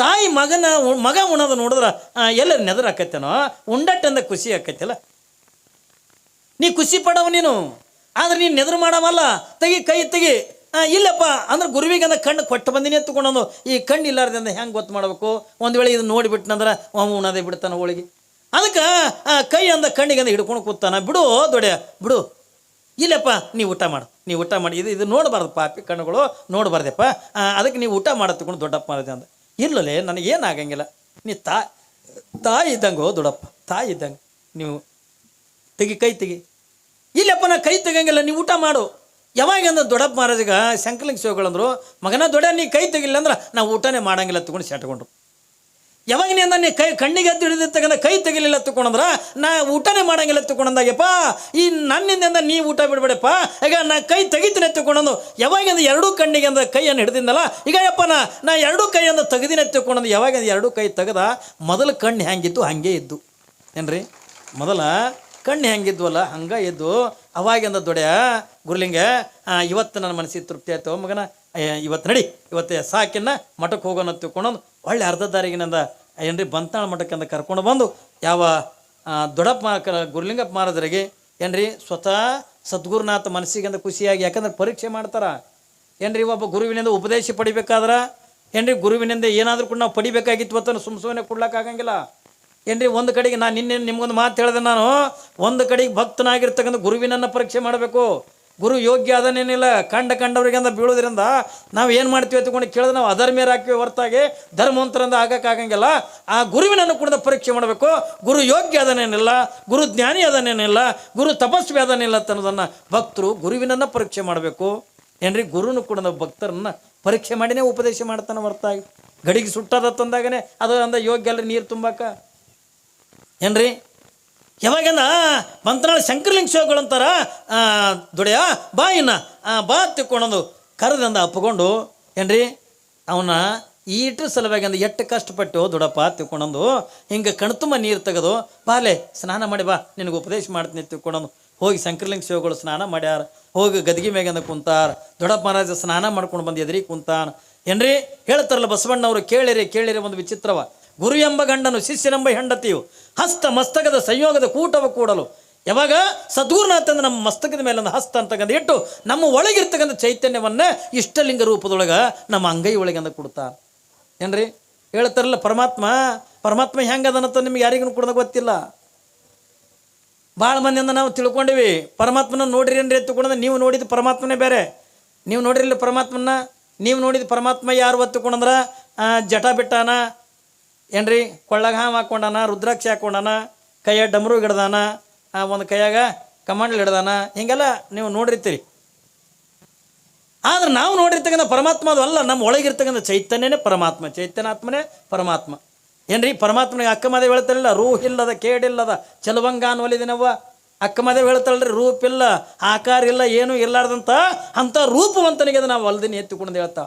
Speaker 1: ತಾಯಿ ಮಗನ ಮಗ ಉಣೋದು ನೋಡಿದ್ರೆ ಎಲ್ಲ ನೆದರಾಕೈತೇನೋ ಉಂಡಟ್ಟಂದ ಖುಷಿ ಆಕೈತಲ್ಲ. ನೀ ಖುಷಿ ಪಡವ ನೀನು, ಆದ್ರೆ ನೀನು ನೆದರು ಮಾಡವಲ್ಲ, ತೆಗಿ ಕೈ ತೆಗಿ ಇಲ್ಲಪ್ಪ, ಅಂದ್ರೆ ಗುರುವಿಗೆ ಅಂದ್ರೆ ಕಣ್ಣು ಕೊಟ್ಟು ಬಂದಿನಿ ಎತ್ತುಕೊಂಡೊಂದು ಈ ಕಣ್ಣು ಇಲ್ಲಾರ್ದಿಂದ ಹೆಂಗೆ ಗೊತ್ತು ಮಾಡಬೇಕು? ಒಂದು ವೇಳೆ ಇದು ನೋಡಿಬಿಟ್ನಂದ್ರೆ, ಅವ ಉಣದೇ ಬಿಡ್ತಾನೆ ಹೋಳಿಗೆ. ಅದಕ್ಕೆ ಕೈ ಅಂದ ಕಣ್ಣಿಗೆ ಹಿಡ್ಕೊಂಡು ಕೂತಾನ. ಬಿಡು ದೊಡ್ಯ ಬಿಡು. ಇಲ್ಲಪ್ಪ ನೀವು ಊಟ ಮಾಡು. ನೀವು ಊಟ ಮಾಡಿ. ಇದು ಇದು ನೋಡಬಾರ್ದು ಪಾಪಿ ಕಣ್ಣುಗಳು. ನೋಡಬಾರ್ದಪ್ಪ. ಅದಕ್ಕೆ ನೀವು ಊಟ ಮಾಡ ತಗೊಂಡು ದೊಡ್ಡಪ್ಪ ಮಾಡಿದೆ ಅಂದ. ಇಲ್ಲಲೇ ನನಗೇನು ಆಗಂಗಿಲ್ಲ ನೀ ತಾ, ತಾಯಿ ಇದ್ದಂಗೆ ದೊಡ್ಡಪ್ಪ, ತಾಯಿ ಇದ್ದಂಗೆ. ನೀವು ತೆಗಿ, ಕೈ ತೆಗಿ. ಇಲ್ಲಪ್ಪ, ನಾ ಕೈ ತೆಗಂಗಿಲ್ಲ ನೀವು ಊಟ ಮಾಡು. ಯಾವಾಗ ಅಂದ್ರೆ ದೊಡ್ಡಪ್ಪ ಮಹಾರಾಜಿಗೆ, ಶಂಕಲಿಂಗ ಶಿವಗಳಂದ್ರು, ಮಗನ ದೊಡ್ಡ, ನೀ ಕೈ ತೆಗಿಲ್ಲ ಅಂದ್ರೆ ನಾವು ಊಟನೇ ಮಾಡಂಗಿಲ್ಲ ತಗೊಂಡು ಸೆಟ್ಕೊಂಡ್ರು ಯಾವಾಗ ನೀ ಕೈ, ಕಣ್ಣಿಗೆ ಎದ್ದು ಹಿಡಿದ ಕೈ ತೆಗಿಲಿಲ್ಲ ತಗೊಂಡ್ರ ನಾ ಊಟನೇ ಮಾಡಂಗಿಲ್ಲ ತಗೊಂಡಂದಾಗ್ಯಪ್ಪ ಈ ನನ್ನಿಂದ ನೀ ಊಟ ಬಿಡಬೇಡಪ್ಪ. ಈಗ ನಾ ಕೈ ತೆಗಿತೀನಿ ತಗೊಂಡು ಯಾವಾಗಿಂದ ಎರಡೂ ಕಣ್ಣಿಗೆ ಅಂದ ಕೈಯನ್ನು ಹಿಡಿದಿಂದಲ್ಲ ಈಗ ಯಪ್ಪ, ನಾ ನಾ ಎರಡೂ ಕೈಯನ್ನು ತೆಗೆದಿನ ತಗೊಂಡು ಯಾವಾಗಿಂದ ಎರಡು ಕೈ ತೆಗೆದ, ಮೊದಲು ಕಣ್ಣು ಹೆಂಗಿತ್ತು ಹಾಗೆ ಇದ್ದು. ಏನ್ರಿ? ಮೊದಲ ಕಣ್ಣು ಹೆಂಗಿದ್ವಲ್ಲ ಹಂಗೆ ಇದ್ದು ಅವಾಗಿಂದ ದೊಡ್ಯ ಗುರುಲಿಂಗ ಇವತ್ತು ನನ್ನ ಮನಸ್ಸಿಗೆ ತೃಪ್ತಿ ಆಯ್ತು, ಮಗನ ಇವತ್ತು ನಡಿ, ಇವತ್ತು ಸಾಕಿನ್ನ ಮಠಕ್ಕೆ ಹೋಗೋಣ ತಿಳ್ಕೊಂಡು ಒಳ್ಳೆ ಅರ್ಧ ದಾರಿಗಿನಿಂದ ಏನ್ರಿ ಬಂತಾಳ ಮಠಕ್ಕಿಂದ ಕರ್ಕೊಂಡು ಬಂದು ಯಾವ ದೊಡ್ಡಪ್ಪ ಗುರುಲಿಂಗಪ್ಪ ಮಹಾರಾಜರಿಗೆ ಏನ್ರಿ ಸ್ವತಃ ಸದ್ಗುರುನಾಥ ಮನಸ್ಸಿಗಿಂದ ಖುಷಿಯಾಗಿ ಯಾಕಂದ್ರೆ ಪರೀಕ್ಷೆ ಮಾಡ್ತಾರೆ. ಏನ್ರಿ ಒಬ್ಬ ಗುರುವಿನಿಂದ ಉಪದೇಶ ಪಡಿಬೇಕಾದ್ರೆ? ಏನ್ರಿ ಗುರುವಿನಿಂದ ಏನಾದರೂ ಕೂಡ ನಾವು ಪಡಿಬೇಕಾಗಿತ್ತು ಅಂತ ಸುಮ್ ಸುಮ್ಮನೆ ಕೊಡ್ಲಕ್ಕಾಗಂಗಿಲ್ಲ ಏನ್ರಿ ಒಂದು ಕಡೆಗೆ ನಾನು ನಿನ್ನೆ ನಿಮ್ಗೊಂದು ಮಾತು ಹೇಳಿದೆ ನಾನು, ಒಂದು ಕಡೆಗೆ ಭಕ್ತನಾಗಿರ್ತಕ್ಕಂಥ ಗುರುವಿನನ್ನು ಪರೀಕ್ಷೆ ಮಾಡಬೇಕು. ಗುರು ಯೋಗ್ಯ ಅದನ್ನೇನಿಲ್ಲ, ಕಂಡ ಕಂಡವರಿಗೆಂದ ಬೀಳೋದ್ರಿಂದ ನಾವು ಏನು ಮಾಡ್ತೀವಿ ತಗೊಂಡು ಕೇಳಿದ್ರೆ ನಾವು ಅದರ ಮೇಲೆ ಹಾಕಿ ಹೊರತಾಗಿ, ಧರ್ಮವಂತರಿಂದ ಆಗಕ್ಕಾಗಂಗಿಲ್ಲ ಆ ಗುರುವಿನನ್ನು ಕೂಡ ಪರೀಕ್ಷೆ ಮಾಡಬೇಕು. ಗುರು ಯೋಗ್ಯ ಅದನ್ನೇನಿಲ್ಲ, ಗುರು ಜ್ಞಾನಿ ಅದನ್ನೇನಿಲ್ಲ, ಗುರು ತಪಸ್ವಿ ಅದನ್ನಿಲ್ಲ ಅನ್ನೋದನ್ನು ಭಕ್ತರು ಗುರುವಿನನ್ನು ಪರೀಕ್ಷೆ ಮಾಡಬೇಕು. ಏನ್ರಿ, ಗುರುನು ಕೂಡ ನಾವು ಭಕ್ತರನ್ನ ಪರೀಕ್ಷೆ ಮಾಡಿನೇ ಉಪದೇಶ ಮಾಡ್ತಾನೆ ಹೊರತಾಗಿ. ಗಡಿಗೆ ಸುಟ್ಟದ ತಂದಾಗನೇ ಅದು ಅಂದ ಯೋಗ್ಯ ಅಲ್ಲ ನೀರು ತುಂಬಾಕ. ಏನ್ರಿ ಯಾವಾಗಂದ ಮಂತ್ರಾಳ ಶಂಕರಲಿಂಗ ಶಿವಗಳಂತಾರ ದುಡಿಯ, ಬಾ ಇನ್ನ ಬಾ ತಿಕ್ಕೊಂಡು ಕರೆದಂದ ಅಪ್ಕೊಂಡು ಏನ್ರಿ? ಅವನ ಈಟು ಸಲುವಾಗಿ ಅಂದ ಎಷ್ಟು ಕಷ್ಟಪಟ್ಟು ದುಡಪ್ಪ ತಿಕ್ಕೊಂಡು ಹಿಂಗೆ ಕಣ್ತುಂಬ ನೀರು ತೆಗೆದು ಬಾಲೆ ಸ್ನಾನ ಮಾಡಿ ಬಾ, ನಿನಗೆ ಉಪದೇಶ ಮಾಡ್ತೀನಿ ತಿಕ್ಕೊಂಡು ಹೋಗಿ ಶಂಕರಲಿಂಗ ಶಿವಗಳು ಸ್ನಾನ ಮಾಡ್ಯಾರ, ಹೋಗಿ ಗದಿಗೆ ಮೇಗಂದ ಕುಂತಾರ ದೊಡಪ್ಪ ಮಹಾರಾಜ ಸ್ನಾನ ಮಾಡ್ಕೊಂಡು ಬಂದು ಎದುರಿ ಕುಂತಾನ. ಏನ್ರಿ? ಹೇಳ್ತಾರಲ್ಲ ಬಸವಣ್ಣವರು, ಕೇಳಿರಿ ಕೇಳಿರಿ, ಒಂದು ವಿಚಿತ್ರವ. ಗುರು ಎಂಬ ಗಂಡನು, ಶಿಷ್ಯನೆಂಬ ಹೆಂಡತಿಯು ಹಸ್ತ ಮಸ್ತಕದ ಸಂಯೋಗದ ಕೂಟವ ಕೂಡಲು. ಯಾವಾಗ? ಸದ್ಗುರುನಾಥಂದ ನಮ್ಮ ಮಸ್ತಕದ ಮೇಲೆ ಒಂದು ಹಸ್ತ ಅಂತಕ್ಕಂಥ ಇಟ್ಟು ನಮ್ಮ ಒಳಗಿರ್ತಕ್ಕಂಥ ಚೈತನ್ಯವನ್ನ ಇಷ್ಟಲಿಂಗ ರೂಪದೊಳಗೆ ನಮ್ಮ ಅಂಗೈ ಒಳಗಂದ ಕೊಡ್ತಾ ಏನ್ರಿ? ಹೇಳ್ತಾರಲ್ಲ ಪರಮಾತ್ಮ ಪರಮಾತ್ಮ ಹೆಂಗದನಂತ ನಿಮ್ಗೆ ಯಾರಿಗೂ ಕೂಡ ಗೊತ್ತಿಲ್ಲ. ಭಾಳ ಮಂದಿಯಿಂದ ನಾವು ತಿಳ್ಕೊಂಡಿವಿ, ಪರಮಾತ್ಮನ ನೋಡಿರಿ ಏನ್ರಿ ಎತ್ತುಕೊಂಡ ನೀವು ನೋಡಿದ ಪರಮಾತ್ಮನೇ ಬೇರೆ. ನೀವು ನೋಡಿರಲಿಲ್ಲ ಪರಮಾತ್ಮನ ನೀವು ನೋಡಿದ ಪರಮಾತ್ಮ ಯಾರು ಒತ್ತುಕೊಂಡಂದ್ರ ಜಟ ಬಿಟ್ಟಾನ ಏನ್ರಿ? ಕೊಳ್ಳಾಗ ಹಾವು ಹಾಕ್ಕೊಂಡಾನ, ರುದ್ರಾಕ್ಷಿ ಹಾಕೊಂಡಾನ ಕೈಯ ಡಮರು ಹಿಡ್ದಾನ ಒಂದು ಕೈಯಾಗ ಕಮಾಂಡ್ಲ್ ಹಿಡ್ದಾನ ಹಿಂಗೆಲ್ಲ ನೀವು ನೋಡಿರ್ತೀರಿ. ಆದ್ರೆ ನಾವು ನೋಡಿರ್ತಕ್ಕಂಥ ಪರಮಾತ್ಮ ಅದು ಅಲ್ಲ, ನಮ್ಮ ಒಳಗಿರ್ತಕ್ಕಂಥ ಚೈತನ್ಯನೇ ಪರಮಾತ್ಮ, ಚೈತನ್ಯಾತ್ಮನೇ ಪರಮಾತ್ಮ. ಏನ್ರಿ? ಪರಮಾತ್ಮನಿಗೆ ಅಕ್ಕ ಮಾದೇವ್ ಹೇಳ್ತಾರಲ್ಲ, ರೂಹಿಲ್ಲದ ಕೇಡಿಲ್ಲದ ಚಲುವಂಗ ಅನ್ವಲಿದಿನವ್ವ ಅಕ್ಕ ಹೇಳ್ತಾಳ್ರಿ ರೂಪಿಲ್ಲ, ಆಕಾರ ಇಲ್ಲ, ಏನೂ ಇರ್ಲಾರ್ದಂತ ಅಂಥ ರೂಪವಂತನಿಗೆ ಅದು ನಾವು ಹೊಲ್ದಿನಿ ಎತ್ತಿಕೊಂಡು ಹೇಳ್ತಾ